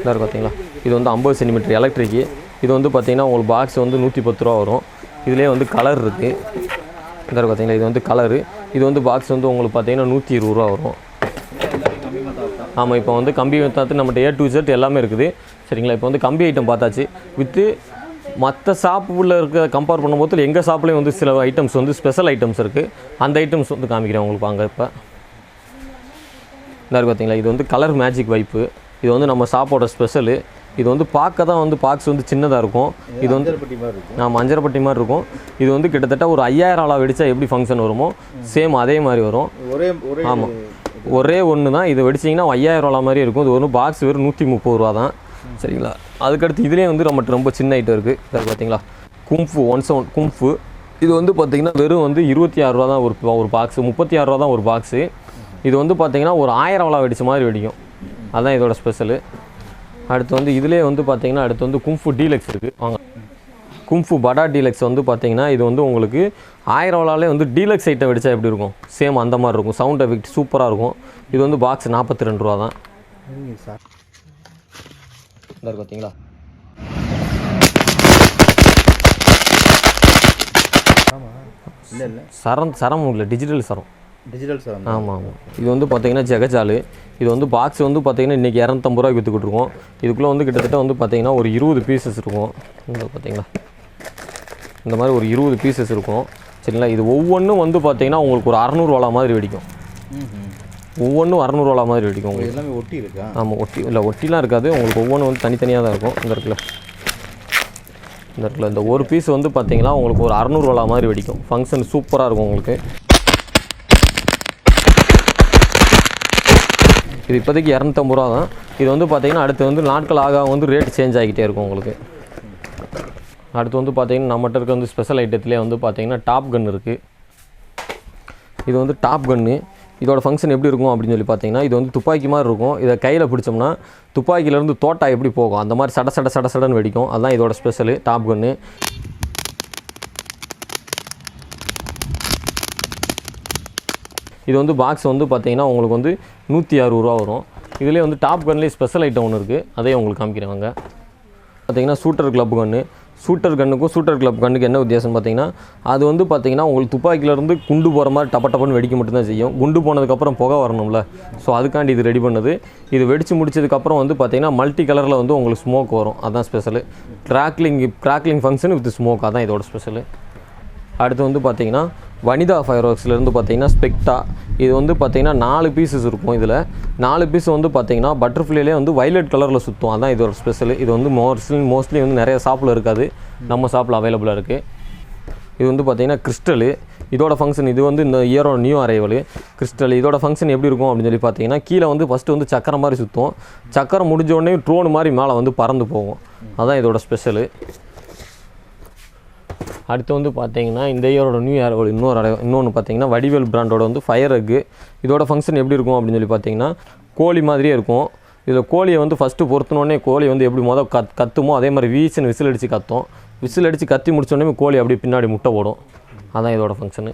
இதாக பார்த்தீங்களா இது வந்து ஐம்பது சென்டிமீட்டர் எலக்ட்ரிக்கு இது வந்து பார்த்தீங்கன்னா உங்களுக்கு பாக்ஸ் வந்து நூற்றி பத்து ரூபா வரும். இதுலேயே வந்து கலர் இருக்குது இதாக பார்த்தீங்களா இது வந்து கலரு இது வந்து பாக்ஸ் வந்து உங்களுக்கு பார்த்தீங்கன்னா நூற்றி இருபது ரூபா வரும். ஆமாம் இப்போ வந்து கம்பி தாத்து நம்மகிட்ட ஏ டு ஜெட் எல்லாமே இருக்குது. சரிங்களா? இப்போ வந்து கம்பி ஐட்டம் பார்த்தாச்சு. வித்து மற்ற ஷாப்புல இருக்க கம்பேர் பண்ணும்போது எங்கள் ஷாப்லேயும் வந்து சில ஐட்டம்ஸ் வந்து ஸ்பெஷல் ஐட்டம்ஸ் இருக்குது அந்த ஐட்டம்ஸ் வந்து காமிக்கிறேன் உங்களுக்கு வாங்க இப்போ. இந்த பார்த்தீங்களா இது வந்து கலர் மேஜிக் வைப்பு இது வந்து நம்ம ஷாப்போட ஸ்பெஷலு இது வந்து பார்க்க தான் வந்து பாக்ஸ் வந்து சின்னதாக இருக்கும். இது வந்து அஞ்சரைப்பட்டி மாதிரி இருக்கும். நான் மஞ்சரப்பட்டி மாதிரி இருக்கும். இது வந்து கிட்டத்தட்ட ஒரு ஐயாயிரம் அளவு வெடிச்சா எப்படி ஃபங்க்ஷன் வருமோ சேம் அதே மாதிரி வரும். ஆமாம் ஒரே ஒன்று தான் இது வெடிச்சிங்கன்னா ஐயாயிரம் ரூபா மாதிரி இருக்கும். இது ஒரு பாக்ஸ் வெறும் நூற்றி முப்பது ரூபா தான் சரிங்களா? அதுக்கடுத்து இதுலேயே வந்து நம்மகிட்ட ரொம்ப சின்ன ஐட்டம் இருக்குது அது பார்த்தீங்களா கும்ஃபு ஒன் செவன் கும்ஃபு. இது வந்து பார்த்திங்கன்னா வெறும் வந்து இருபத்தி ஆறுரூவா தான் ஒரு ஒரு பாக்ஸு முப்பத்தி ஆறுரூவா தான் ஒரு பாக்ஸு இது வந்து பார்த்திங்கன்னா ஒரு ஆயிரம் வளா வெடிச்ச மாதிரி வெடிக்கும். அதுதான் இதோட ஸ்பெஷலு அடுத்து வந்து இதுலேயே வந்து பார்த்திங்கன்னா அடுத்து வந்து கும்ஃபு டீலக்ஸ் இருக்குது வாங்க. கும்ஃபு படா டீலக்ஸ் வந்து பார்த்திங்கன்னா இது வந்து உங்களுக்கு ஆயிரம் வளாலே வந்து டீலக்ஸ் ஐட்டம் வெடித்தா எப்படி இருக்கும்? சேம் அந்த மாதிரி இருக்கும். சவுண்ட் எஃபெக்ட் சூப்பராக இருக்கும். இது வந்து பாக்ஸ் நாற்பத்தி ரெண்டு ரூபா தான். சார். இருக்கு பார்த்தீங்களா இல்லை இல்லை. சரம் சரம் இல்லை டிஜிட்டல் சரம். டிஜிட்டல் சார் ஆமாம் ஆமாம் இது வந்து பார்த்தீங்கன்னா ஜெகஜாலு. இது வந்து பாக்ஸ் வந்து பார்த்தீங்கன்னா இன்றைக்கி இரநூத்தம்பது ரூபாய்க்கு விற்றுக்கிட்டு இருக்கோம் இதுக்குள்ளே வந்து கிட்டத்தட்ட வந்து பார்த்தீங்கன்னா ஒரு இருபது பீசஸ் இருக்கும். இந்த பார்த்தீங்களா இந்த மாதிரி ஒரு இருபது பீசஸ் இருக்கும். சரிங்களா? இது ஒவ்வொன்றும் வந்து பார்த்தீங்கன்னா உங்களுக்கு ஒரு அறநூறுவா மாதிரி வெடிக்கும். ஒவ்வொன்றும் அறநூறுவா மாதிரி வெடிக்கும் உங்களுக்கு. எல்லாமே ஒட்டி இருக்கா? ஆமாம் ஒட்டி இல்லை ஒட்டிலாம் இருக்காது. உங்களுக்கு ஒவ்வொன்றும் வந்து தனித்தனியாக தான் இருக்கும். இந்த இடத்துல இந்த இடத்துல இந்த ஒரு பீஸ் வந்து பார்த்தீங்கன்னா உங்களுக்கு ஒரு அறநூறுவா மாதிரி வெடிக்கும். ஃபங்க்ஷன் சூப்பராக இருக்கும் உங்களுக்கு. இது இப்போதைக்கு இரநூத்தம்பது ரூபா தான். இது வந்து பார்த்தீங்கன்னா அடுத்து வந்து நாட்கள் ஆக வந்து ரேட் சேஞ்ச் ஆகிட்டே இருக்கும் உங்களுக்கு. அடுத்து வந்து பார்த்தீங்கன்னா நம்மகிட்ட இருக்க வந்து ஸ்பெஷல் ஐட்டத்துலேயே வந்து பார்த்தீங்கன்னா டாப் கன் இருக்குது இது வந்து டாப் கன்னு இதோட ஃபங்க்ஷன் எப்படி இருக்கும் அப்படின்னு சொல்லி பார்த்தீங்கன்னா இது வந்து துப்பாக்கி மாதிரி இருக்கும். இதை கையில் பிடிச்சோம்னா துப்பாக்கியிலேருந்து தோட்டா எப்படி போகும்? அந்த மாதிரி சட சட சட சடன்னு வெடிக்கும். அதுதான் இதோட ஸ்பெஷலு டாப் கன்று இது வந்து பாக்ஸ் வந்து பார்த்தீங்கன்னா உங்களுக்கு வந்து நூற்றி அறுபது ரூபா வரும். இதுலேயே வந்து டாப் கன்லேயே ஸ்பெஷல் ஐட்டம் ஒன்று இருக்குது அதே உங்களுக்கு காமிக்கிறேன் வாங்க. பார்த்தீங்கன்னா சூட்டர் கிளப் கன்று ஷூட்டர் கன்னுக்கும் சூட்டர் கிளப் கண்ணுக்கு என்ன வித்தியாசம் பார்த்தீங்கன்னா அது வந்து பார்த்தீங்கன்னா உங்களுக்கு துப்பாக்கியிலேருந்து குண்டு போகிற மாதிரி டப்ப டப்பன்னு வெடிக்க மட்டும்தான் செய்யும். குண்டு போனதுக்கப்புறம் புகை வரணும்ல. ஸோ அதுக்காண்டி இது ரெடி பண்ணுது. இது வெடித்து முடிச்சதுக்கப்புறம் வந்து பார்த்தீங்கன்னா மல்டி கலரில் வந்து உங்களுக்கு ஸ்மோக் வரும். அதுதான் special crackling crackling function with smoke அதான் இதோட ஸ்பெஷலு அடுத்து வந்து பார்த்தீங்கன்னா வனிதா ஃபயர் ஒர்க்ஸ்லேருந்து பார்த்தீங்கன்னா ஸ்பெக்டா இது வந்து பார்த்திங்கன்னா நாலு பீசஸ் இருக்கும் இதில். நாலு பீஸ் வந்து பார்த்தீங்கன்னா பட்டர்ஃப்ளைலே வந்து வைலட் கலரில் சுற்றும் அதான் இதோட ஸ்பெஷல் இது வந்து மோஸ்ட்லி மோஸ்ட்லி வந்து நிறைய ஷாப்பில் இருக்காது. நம்ம ஷாப்பில் அவைலபிளாக இருக்குது இது வந்து பார்த்திங்கன்னா கிறிஸ்டலு இதோட ஃபங்க்ஷன் இது வந்து இந்த இயரோட நியூ அரைவல் கிறிஸ்டல் இதோட ஃபங்க்ஷன் எப்படி இருக்கும் அப்படின்னு சொல்லி பார்த்தீங்கன்னா கீழே வந்து ஃபஸ்ட்டு வந்து சக்கரம் மாதிரி சுற்றும் சக்கரம் முடிஞ்ச உடனே ட்ரோன் மாதிரி மேலே வந்து பறந்து போகும். அதான் இதோட ஸ்பெஷலு அடுத்து வந்து பார்த்தீங்கன்னா இந்த இயரோட நியூ இயர் இன்னொரு அடை இன்னொன்று பார்த்தீங்கன்னா வடிவேல் பிராண்டோட வந்து ஃபயர் எக்கு இதோட ஃபங்க்ஷன் எப்படி இருக்கும் அப்படின்னு சொல்லி பார்த்தீங்கன்னா கோழி மாதிரியே இருக்கும். இதில் கோழியை வந்து ஃபஸ்ட்டு பொறுத்தினோடனே கோழி வந்து எப்படி மொதல் கத் கத்துமோ அதே மாதிரி வீசுன்னு விசில் அடித்து கத்தும். விசில் அடித்து கத்தி முடிச்சோடனே கோழி அப்படியே பின்னாடி முட்டை போடும் அதான் இதோட ஃபங்க்ஷனு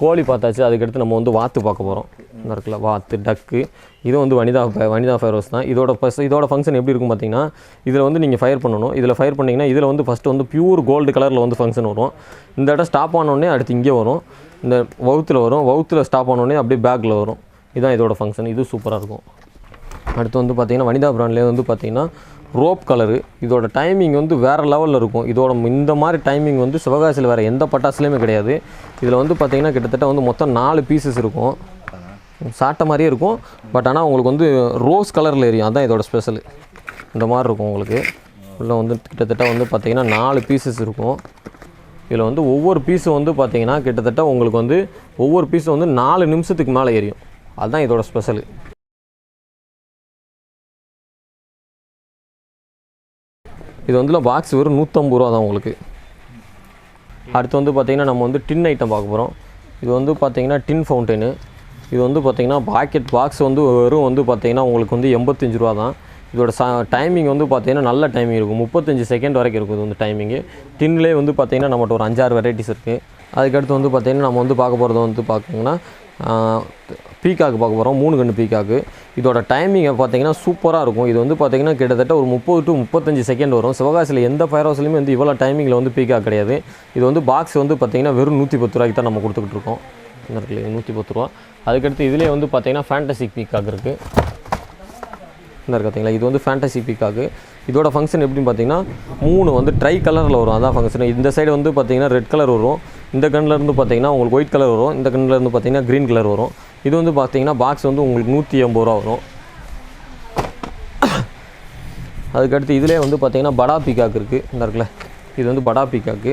கோழி பார்த்தாச்சு அதுக்கடுத்து நம்ம வந்து வாத்து பார்க்க போகிறோம் இந்த இருக்குல்ல வாத்து டக்கு. இது வந்து வனிதா வனிதா வனிதா ஹவுஸ் தான். இதோட ஃபஸ்ட் இதோட ஃபங்க்ஷன் எப்படி இருக்கும் பார்த்தீங்கன்னா இதில் வந்து நீங்கள் ஃபயர் பண்ணணும். இதில் ஃபயர் பண்ணிங்கன்னா இதில் வந்து ஃபஸ்ட்டு வந்து பியூர் கோல்டு கலரில் வந்து ஃபங்க்ஷன் வரும். இந்த இடம் ஸ்டாப் ஆனோடனே அடுத்து இங்கே வரும். இந்த வவுத்தில் வரும். வவுத்தில் ஸ்டாப் ஆனோடனே அப்படியே பேக்கில் வரும். இதுதான் இதோட ஃபங்க்ஷன் இது சூப்பராக இருக்கும். அடுத்து வந்து பார்த்திங்கன்னா வனிதா பிராண்ட்லேயே வந்து பார்த்தீங்கன்னா ரோப் கலரு. இதோட டைமிங் வந்து வேறு லெவலில் இருக்கும். இதோட இந்த மாதிரி டைமிங் வந்து சிவகாசியில் வேறு எந்த பட்டாசுலேயுமே கிடையாது. இதில் வந்து பார்த்திங்கன்னா கிட்டத்தட்ட வந்து மொத்தம் நாலு பீசஸ் இருக்கும். சாட்டை மாதிரியே இருக்கும். பட் ஆனால் உங்களுக்கு வந்து ரோஸ் கலரில் எரியும். அதான் இதோட ஸ்பெஷல் இந்த மாதிரி இருக்கும் உங்களுக்கு. உள்ளே வந்து கிட்டத்தட்ட வந்து பார்த்தீங்கன்னா நாலு பீசஸ் இருக்கும். இதில் வந்து ஒவ்வொரு பீஸும் வந்து பார்த்திங்கன்னா கிட்டத்தட்ட உங்களுக்கு வந்து ஒவ்வொரு பீஸும் வந்து நாலு நிமிஷத்துக்கு மேலே எரியும். அதுதான் இதோட ஸ்பெஷலு இது வந்து பாக்ஸ் வெறும் நூற்றம்பது ரூபா தான் உங்களுக்கு. அடுத்து வந்து பார்த்திங்கன்னா நம்ம வந்து டின் ஐட்டம் பார்க்க போகிறோம் இது வந்து பார்த்திங்கன்னா டின் ஃபவுண்டெயின் இது வந்து பார்த்திங்கன்னா பாக்கெட் பாக்ஸ் வந்து வெறும் வந்து பார்த்திங்கன்னா உங்களுக்கு வந்து எண்பத்தஞ்சு ரூபா தான் இதோட ச டைமிங் வந்து பார்த்திங்கன்னா நல்ல டைமிங் இருக்கும். முப்பத்தஞ்சு செகண்ட் வரைக்கும் இருக்கும் இது வந்து டைமிங்கு டின்லேயே வந்து பார்த்திங்கன்னா நம்மகிட்ட ஒரு அஞ்சாறு வெரைட்டிஸ் இருக்குது அதுக்கடுத்து வந்து பார்த்திங்கன்னா நம்ம வந்து பார்க்க போகிறது வந்து பார்த்திங்கன்னா பீக்காக்கு பார்க்க போகிறோம் மூணு கன்று பீக்காக்கு இதோட டைமிங்கை பார்த்தீங்கன்னா சூப்பராக இருக்கும். இது வந்து பார்த்திங்கன்னா கிட்டத்தட்ட ஒரு முப்பது டு முப்பத்தஞ்சு செகண்ட் வரும். சிவகாசியில் எந்த ஃபயர் ஹவுஸ்லையுமே வந்து இவ்வளோ டைமிங்கில் வந்து பீக்காக கிடையாது. இது வந்து பாக்ஸ் வந்து பார்த்திங்கன்னா வெறும் நூற்றி பத்து ரூபாய்க்கு தான் நம்ம கொடுத்துக்கிட்டு இருக்கோம். இருக்குல்ல நூற்றி பத்து ரூபா. அதுக்கடுத்து இதுலேயே வந்து பார்த்தீங்கன்னா ஃபேண்டசிக் பீக்காக் இருக்குது இந்த பார்த்தீங்களா? இது வந்து ஃபேண்டசி பீக்காக்கு இதோட ஃபங்க்ஷன் எப்படின்னு பார்த்தீங்கன்னா மூணு வந்து ட்ரை கலரில் வரும். அதான் ஃபங்க்ஷன் இந்த சைடு வந்து பார்த்தீங்கன்னா ரெட் கலர் வரும். இந்த கண்ணில் இருந்து பார்த்தீங்கன்னா உங்களுக்கு ஒயிட் கலர் வரும். இந்த கண்ணில் இருந்து பார்த்தீங்கன்னா க்ரீன் கலர் வரும். இது வந்து பார்த்தீங்கன்னா பாக்ஸ் வந்து உங்களுக்கு நூற்றி எண்பது ரூபா வரும். அதுக்கடுத்து இதிலே வந்து பார்த்தீங்கன்னா படா பீக்காக் இருக்குது இந்த இருக்குல்ல இது வந்து படா பீக்காக்கு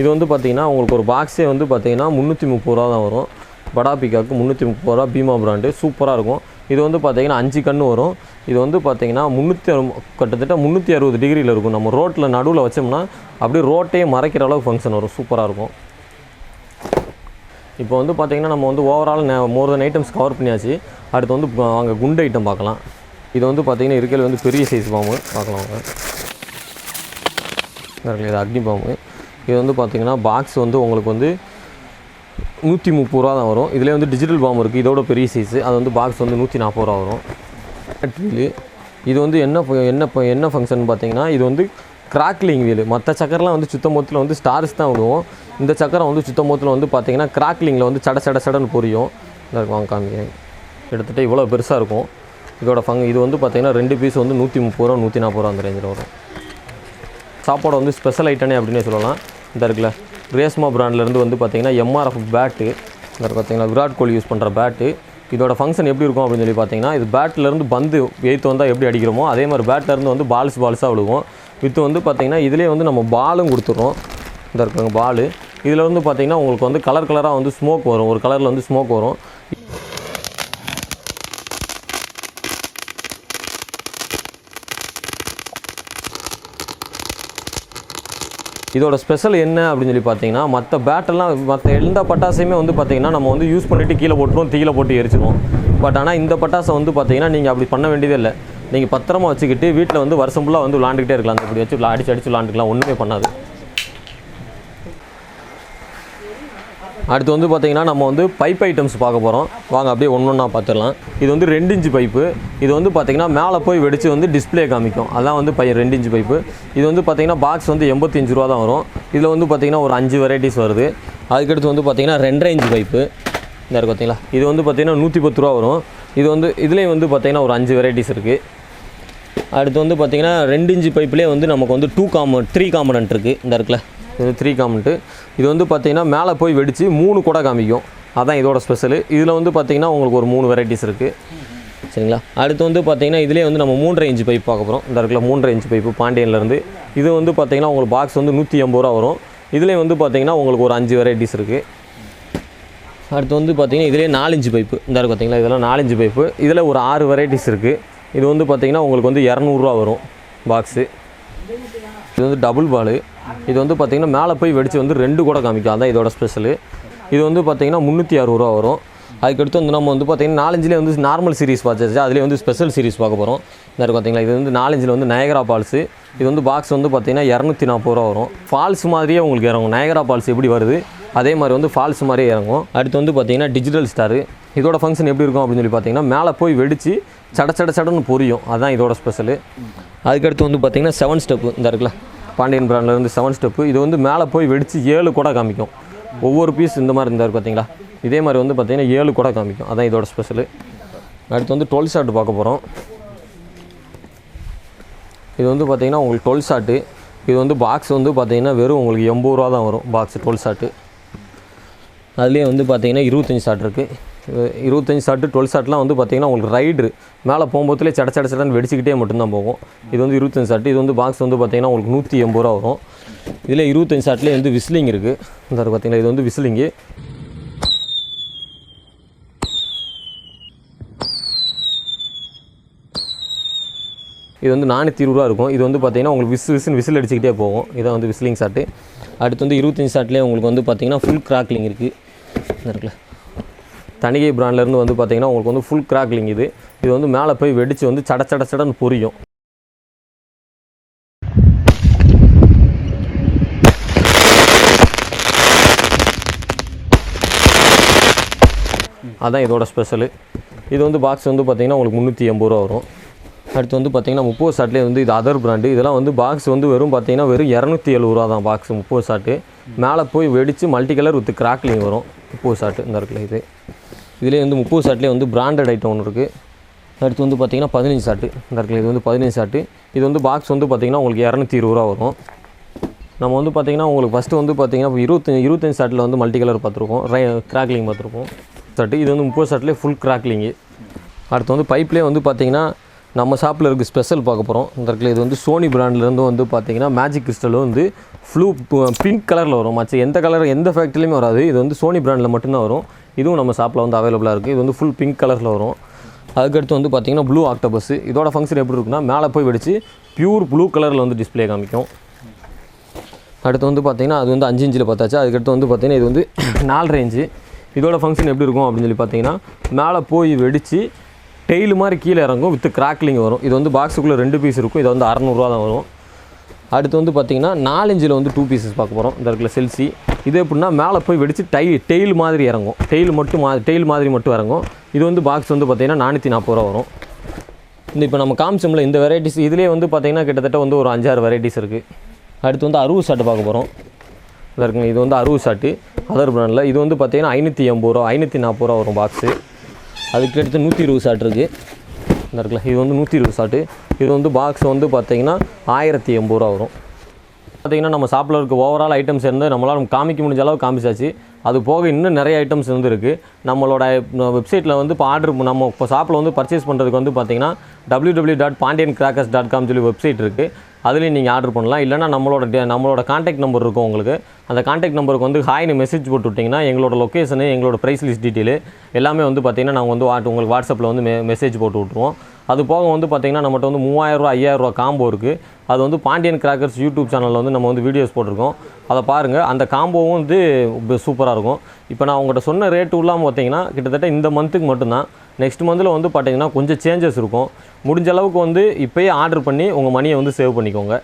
இது வந்து பார்த்திங்கன்னா உங்களுக்கு ஒரு பாக்ஸே வந்து பார்த்தீங்கன்னா முந்நூற்றி முப்பது ரூபா தான் வரும். படா பீக்காக்கு முந்நூற்றி முப்பது ரூபா பீமா பிராண்டு சூப்பராக இருக்கும். இது வந்து பார்த்தீங்கன்னா அஞ்சு கன்று வரும். இது வந்து பார்த்திங்கன்னா முந்நூற்றி கிட்டத்தட்ட முந்நூற்றி அறுபது டிகிரியில் இருக்கும். நம்ம ரோட்டில் நடுவில் வச்சோம்னா அப்படியே ரோட்டையே மறைக்கிற அளவுக்கு ஃபங்க்ஷன் வரும். சூப்பராக இருக்கும். இப்போ வந்து பார்த்தீங்கன்னா நம்ம வந்து overall more than items cover பண்ணியாச்சு. அடுத்து வந்து அங்கே குண்டு ஐட்டம் பார்க்கலாம். இது வந்து பார்த்திங்கன்னா இருக்கையில் வந்து பெரிய சைஸ் பாம்பு பார்க்கலாம் அவங்க இது அக்னி பாம்பு இது வந்து பார்த்திங்கன்னா பாக்ஸ் வந்து உங்களுக்கு வந்து நூற்றி முப்பது ரூபா தான் வரும். இதில் வந்து டிஜிட்டல் பாம்பு இருக்குது இதோட பெரிய சைஸு அது வந்து பாக்ஸ் வந்து நூற்றி நாற்பது ரூபா வரும். வீலு இது வந்து என்ன என்ன என்ன ஃபங்க்ஷன் பார்த்தீங்கன்னா இது வந்து கிராக்லிங் வீல் மற்ற சக்கரெலாம் வந்து சுத்தம் மொத்தத்தில் வந்து ஸ்டார்ஸ் தான் விடுவோம். இந்த சக்கரம் வந்து சுத்தம் மொத்தத்தில் வந்து பார்த்தீங்கன்னா கிராக்லிங்கில் வந்து சட சட சடன்னு புரியும். இந்த இருக்கு, வாங்க காமிக்கிறேன் கிட்டத்தட்ட இவ்வளோ பெருசாக இருக்கும். இதோட ஃபங் இது வந்து பார்த்தீங்கன்னா ரெண்டு பீஸ் வந்து நூற்றி முப்பது ரூபா நூற்றி நாற்பது ரூபா அந்த ரேஞ்சில் வரும். சாப்பாடு வந்து ஸ்பெஷல் ஐட்டனே அப்படின்னே சொல்லலாம். இந்த இருக்குல்ல ரேஸ்மா பிராண்ட்லேருந்து வந்து பார்த்தீங்கன்னா எம்ஆர்எஃப் பேட்டு இந்த இருக்கு பார்த்தீங்கன்னா விராட் கோலி யூஸ் பண்ணுற பேட்டு இதோட ஃபங்க்ஷன் எப்படி இருக்கும் அப்படின்னு சொல்லி பார்த்தீங்கன்னா இது பேட்லேருந்து பந்து எய்த்து வந்தால் எப்படி அடிக்கிறோமோ அதே மாதிரி பேட்லேருந்து வந்து பால்ஸ் பால்ஸாக விழுகும். வித்து வந்து பார்த்தீங்கன்னா இதிலே வந்து நம்ம பாலும் கொடுத்துட்றோம். இந்த இருக்காங்க பால் இதில் வந்து பார்த்திங்கன்னா உங்களுக்கு வந்து கலர் கலராக வந்து ஸ்மோக் வரும். ஒரு கலரில் வந்து ஸ்மோக் வரும். இதோட ஸ்பெஷல் என்ன அப்படின்னு சொல்லி பார்த்தீங்கன்னா மற்ற பேட்டெல்லாம் மற்ற எந்த பட்டாசையுமே வந்து பார்த்திங்கன்னா நம்ம வந்து யூஸ் பண்ணிவிட்டு கீழே போட்டுருவோம் தீயில போட்டு எரிச்சிருவோம். பட் ஆனால் இந்த பட்டாசை வந்து பார்த்தீங்கன்னா நீங்கள் அப்படி பண்ண வேண்டியதே இல்லை. நீங்கள் பத்திரமா வச்சுக்கிட்டு வீட்டில் வந்து வருஷம் ஃபுல்லாக வந்து விளாண்டுக்கிட்டே இருக்கலாம். அந்த இப்படி வச்சு அடிச்சு அடிச்சு விளாண்டுக்கலாம். ஒன்றுமே பண்ணாது. அடுத்து வந்து பார்த்தீங்கன்னா நம்ம வந்து பைப் ஐட்டம்ஸ் பார்க்க போகிறோம் வாங்க அப்படியே ஒன்று ஒன்றா பார்த்துடலாம். இது வந்து ரெண்டு இன்ச்சு பைப்பு இது வந்து பார்த்திங்கன்னா மேலே போய் வெடிச்சு வந்து டிஸ்பிளே காமிக்கும். அதான் வந்து பை ரெண்டு இன்ச்சு பைப்பு இது வந்து பார்த்திங்கன்னா பாக்ஸ் வந்து எண்பத்தஞ்சு ரூபா தான் வரும். இதில் வந்து பார்த்தீங்கன்னா ஒரு அஞ்சு வெரைட்டிஸ் வருது. அதுக்கடுத்து வந்து பார்த்தீங்கன்னா ரெண்டரை இன்ச்சு பைப்பு இந்த இருக்கு பார்த்திங்களா இது வந்து பார்த்திங்கன்னா நூற்றி பத்து ரூபா வரும். இது வந்து இதுலேயும் வந்து பார்த்திங்கன்னா ஒரு அஞ்சு வெரைட்டிஸ் இருக்குது அடுத்து வந்து பார்த்திங்கன்னா ரெண்டு இன்ச்சு பைப்லேயே வந்து நமக்கு வந்து டூ காம த்ரீ காம்பனண்ட் இருக்குது இந்த இருக்குல்ல? இது த்ரீ காமெண்ட்டு இது வந்து பார்த்திங்கன்னா மேலே போய் வெடித்து மூணு கூட காமிக்கும். அதான் இதோட ஸ்பெஷலு இதில் வந்து பார்த்திங்கன்னா உங்களுக்கு ஒரு மூணு வெரைட்டிஸ் இருக்குது சரிங்களா? அடுத்து வந்து பார்த்திங்கன்னா இதிலே வந்து நம்ம மூன்றரை இன்ச்சு பைப் பார்க்க போகிறோம் இந்த இடத்துல மூன்றரை இன்ச்சு பைப்பு பாண்டியன்லேருந்து இது வந்து பார்த்திங்கன்னா உங்களுக்கு பாக்ஸ் வந்து நூற்றி எண்பது ரூபா வரும். இதிலே வந்து பார்த்தீங்கன்னா உங்களுக்கு ஒரு அஞ்சு வெரைட்டிஸ் இருக்குது அடுத்து வந்து பார்த்திங்கன்னா இதிலே நாலஞ்சு பைப்பு இந்த இருக்கு பார்த்தீங்களா இதெல்லாம் நாலஞ்சு பைப்பு இதில் ஒரு ஆறு வெரைட்டிஸ் இருக்குது இது வந்து பார்த்தீங்கன்னா உங்களுக்கு வந்து இரநூறுவா வரும் பாக்ஸு இது வந்து டபுள் பாலு இது வந்து பார்த்திங்கன்னா மேலே போய் வெடித்து வந்து ரெண்டு கூட காமிக்கும். அதான் இதோட ஸ்பெஷலு இது வந்து பார்த்தீங்கன்னா முந்நூற்றி அறுபது ரூபா வரும். அதுக்கடுத்து வந்து நம்ம வந்து பார்த்தீங்கன்னா நாலஞ்சிலே வந்து நார்மல் சீரிஸ் பார்த்தாச்சு அதுலேயே வந்து ஸ்பெஷல் சீரிஸ் பார்க்க போகிறோம் இந்த இருக்கு பார்த்தீங்களா இது வந்து நாலஞ்சில் வந்து நயகரா பால்ஸு இது வந்து பாக்ஸ் வந்து பார்த்திங்கன்னா இரநூத்தி நாற்பது ரூபா வரும். ஃபால்ஸ் மாதிரியே உங்களுக்கு இறங்கும். நயகரா பால்ஸ் எப்படி வருது? அதே மாதிரி வந்து ஃபால்ஸ் மாதிரியே இறங்கும். அடுத்து வந்து பார்த்திங்கன்னா டிஜிட்டல் ஸ்டாரு இதோட ஃபங்க்ஷன் எப்படி இருக்கும் அப்படின்னு சொல்லி பார்த்தீங்கன்னா மேலே போய் வெடித்து சட சட சடன்னு பொரியும். அதுதான் இதோட ஸ்பெஷலு அதுக்கடுத்து வந்து பார்த்திங்கன்னா செவன் ஸ்டெப்பு இந்த இருக்குல்ல பாண்டியன் பிராண்ட்லேருந்து செவன் ஸ்டெப்பு இது வந்து மேலே போய் வெடித்து ஏழு கூட காமிக்கும். ஒவ்வொரு பீஸ் இந்த மாதிரி இருந்தார் பார்த்தீங்களா? இதே மாதிரி வந்து பார்த்திங்கன்னா ஏழு கூட காமிக்கும். அதான் இதோட ஸ்பெஷலு அடுத்து வந்து டுவெல் ஷாட் பார்க்க போகிறோம் இது வந்து பார்த்திங்கன்னா உங்களுக்கு டுவெல் ஷாட்டு இது வந்து பாக்ஸ் வந்து பார்த்திங்கன்னா வெறும் உங்களுக்கு எண்பது ரூபா தான் வரும் பாக்ஸ் டுவெல் ஷாட்டு அதுலேயே வந்து பார்த்திங்கன்னா இருபத்தஞ்சி ஷாட் இருக்குது இருபத்தஞ்சி ஷாட்டு டுவெல் ஷாட்லாம் வந்து பார்த்தீங்கன்னா உங்களுக்கு ரைடு மேலே போகும்போதுலேயே சட சட சடன்னு வெடிச்சிக்கிட்டே மட்டும்தான் போகும். இது வந்து இருபத்தஞ்சி ஷாட்டு இது வந்து பாக்ஸ் வந்து பார்த்தீங்கன்னா உங்களுக்கு நூற்றி எண்பது ரூபா வரும். இதில் இருபத்தஞ்சி ஷாட்லேயே வந்து விசிலிங் இருக்குது இந்த பார்த்திங்கன்னா பார்த்தீங்களா இது வந்து விசிலிங்கு இது வந்து நானூற்றி இருபது ரூபா இருக்கும். இது வந்து பார்த்தீங்கன்னா உங்களுக்கு விசு விசில் விசில் அடிச்சுக்கிட்டே போகும். இதான் வந்து விசிலிங் ஷாட்டு. அடுத்து வந்து இருபத்தஞ்சி ஷாட்லேயே உங்களுக்கு வந்து பார்த்திங்கன்னா ஃபுல் கிராக்லிங் இருக்குது இந்த இருக்குல்ல தணிகை பிராண்ட்லேருந்து வந்து பார்த்திங்கன்னா உங்களுக்கு வந்து ஃபுல் கிராக்லிங் இது. இது வந்து மேலே போய் வெடித்து வந்து சட சட சடன்னு பொரியும். அதான் இதோட ஸ்பெஷலு இது வந்து பாக்ஸ் வந்து பார்த்தீங்கன்னா உங்களுக்கு முந்நூற்றி எண்பது ரூபா வரும். அடுத்து வந்து பார்த்திங்கன்னா முப்பது சாட்லேயே வந்து இது அதர் பிராண்டு இதெல்லாம் வந்து பாக்ஸ் வந்து வெறும் பார்த்தீங்கன்னா வெறும் இரநூத்தி எழுபது ரூபா தான் பாக்ஸ் முப்பது சாட்டு மேலே போய் வெடித்து மல்டி கலர் வித் கிராக்லிங் வரும். முப்பது சாட்டு இந்த இருக்குல்ல இது. இதுலேயே வந்து முப்பது சாட்டிலே வந்து பிராண்டட் ஐட்டம் ஒன்று இருக்குது அடுத்து வந்து பார்த்தீங்கன்னா பதினஞ்சு ஷாட்டு. இந்த இடத்துல இது வந்து பதினஞ்சு ஷாட்டு. இது வந்து பாக்ஸ் வந்து பார்த்தீங்கன்னா உங்களுக்கு இரநூத்தி இருபது ரூபா வரும். நம்ம வந்து பார்த்திங்கன்னா உங்களுக்கு ஃபஸ்ட்டு வந்து பார்த்தீங்கன்னா இப்போ இருபத்தஞ்சி இருபத்தஞ்சு ஷாட்டில் வந்து மல்டி கலர் பார்த்துருக்கோம். ரை கிராக்லிங் பார்த்துருக்கோம். ஷாட்டு. இது வந்து முப்பது சாட்டிலே ஃபுல் கிராக்லிங்கு அடுத்து வந்து பைப்லேயே வந்து பார்த்தீங்கன்னா நம்ம ஷாப்பில் இருக்க ஸ்பெஷல் பார்க்க போகிறோம் இந்த இடத்துல இது வந்து சோனி பிராண்ட்லேருந்து வந்து பார்த்தீங்கன்னா மேஜிக் கிறிஸ்டலும் வந்து ஃப்ளூ பிங்க் கலரில் வரும். மச்ச எந்த கலர் எந்த ஃபேக்ட்ரிலையுமே வராது. இது வந்து சோனி பிராண்டில் மட்டும்தான் வரும். இதுவும் நம்ம ஷாப்பில் வந்து அவைலபிளாக இருக்குது இது வந்து ஃபுல் பிங்க் கலரில் வரும். அதுக்கடுத்து வந்து பார்த்தீங்கன்னா ப்ளூ ஆக்டோபஸ் இதோட ஃபங்க்ஷன் எப்படி இருக்குன்னா மேலே போய் வெடிச்சு பியூர் ப்ளூ கலரில் வந்து டிஸ்ப்ளே காமிக்கும். அடுத்து வந்து பார்த்தீங்கன்னா அது வந்து அஞ்சு இன்ச்சில் பார்த்தாச்சு. அதுக்கடுத்து வந்து பார்த்தீங்கன்னா இது வந்து [CLEARS THROAT] நாலு ரேஞ்சு இதோட ஃபங்க்ஷன் எப்படி இருக்கும் அப்படின்னு சொல்லி பார்த்தீங்கன்னா மேலே போய் வெடித்து டெய்லு மாதிரி கீழே இறங்கும் வித் கிராக்லிங் வரும். இது வந்து பாக்ஸுக்குள்ளே ரெண்டு பீஸ் இருக்கும். இது வந்து அறநூறுவா தான் வரும். அடுத்து வந்து பார்த்தீங்கன்னா நாலஞ்சில் வந்து டூ பீசஸ் பார்க்க போகிறோம் இந்த இடத்துல செல்சி இது எப்படின்னா மேலே போய் வெடித்து டை டெயில் மாதிரி இறங்கும். டெயில் மட்டும் மா டெயில் மாதிரி மட்டும் இறங்கும். இது வந்து பாக்ஸ் வந்து பார்த்தீங்கன்னா நானூற்றி நாற்பது ரூபா வரும். இந்த இப்போ நம்ம காமிச்சோம்ல இந்த வெரைட்டிஸ் இதுலேயே வந்து பார்த்திங்கன்னா கிட்டத்தட்ட வந்து ஒரு அஞ்சாறு வெரைட்டிஸ் இருக்குது அடுத்து வந்து அறுபது ஷாட்டு பார்க்க போகிறோம் இருக்குங்க இது வந்து அறுபது ஷாட்டு அதர் பிராண்டில் இது வந்து பார்த்தீங்கன்னா ஐநூற்றி எண்பது ரூபா ஐநூற்றி நாற்பது ரூபா வரும் பாக்ஸு அதுக்கு அடுத்து நூற்றி இருபது ஷாட் இருக்குது இந்த இருக்குல்ல இது வந்து நூற்றி இருபது ஷாட்டு இது வந்து பாக்ஸ் வந்து பார்த்தீங்கன்னா ஆயிரத்தி எண்பது ரூபா வரும். பார்த்திங்கன்னா நம்ம ஷாப்பில் இருக்க ஓவரால் ஐட்டம்ஸ் இருந்து நம்மளால் காமிக்க முடிஞ்ச அளவு காமிச்சாச்சு. அது போக இன்னும் நிறைய ஐட்டம்ஸ் வந்து இருக்குது நம்மளோட வெப்சைட்டில் வந்து இப்போ ஆர்டர் நம்ம இப்போ ஷாப்பில் வந்து பர்ச்சேஸ் பண்ணுறதுக்கு வந்து பார்த்தீங்கன்னா W W dot Pandian crackers dot com சொல்லி வெப்சைட் இருக்குது அதுலேயும் நீங்கள் ஆர்டர் பண்ணலாம். இல்லைனா நம்மளோட டே- நம்மளோட காண்டாக்ட் நம்பர் இருக்கும் உங்களுக்கு. அந்த காண்டாக்ட் நம்பருக்கு வந்து ஹாய்னு மெசேஜ் போட்டு விட்டிங்கன்னா எங்களோட லொக்கேஷனு எங்களோட ப்ரைஸ் லிஸ்ட் டீட்டெயிலு எல்லாமே வந்து பார்த்திங்கன்னா நாங்கள் வந்து வாட் உங்களுக்கு வாட்ஸ்அப்பில் வந்து மெ மெசேஜ் போட்டு விட்ருவோம் அது போக வந்து பார்த்தீங்கன்னா நம்மகிட்ட வந்து மூவாயிரரூவா ஐயாயிரரூவா காம்போ இருக்குது அது வந்து பாண்டியன் கிராக்கர்ஸ் யூடியூப் சேனலில் வந்து நம்ம வந்து வீடியோஸ் போட்டிருக்கோம். அதை பாருங்கள் அந்த காம்போவும் வந்து சூப்பராக இருக்கும். இப்போ நான் உங்கள்கிட்ட சொன்ன ரேட்டு இல்லாமல் பார்த்தீங்கன்னா கிட்டத்தட்ட இந்த மந்த்துக்கு மட்டும்தான். நெக்ஸ்ட் மந்தில் வந்து பார்த்திங்கன்னா கொஞ்சம் சேஞ்சஸ் இருக்கும். முடிஞ்ச அளவுக்கு வந்து இப்போயே ஆர்டர் பண்ணி உங்கள் மணியை வந்து சேவ் பண்ணிக்கோங்க.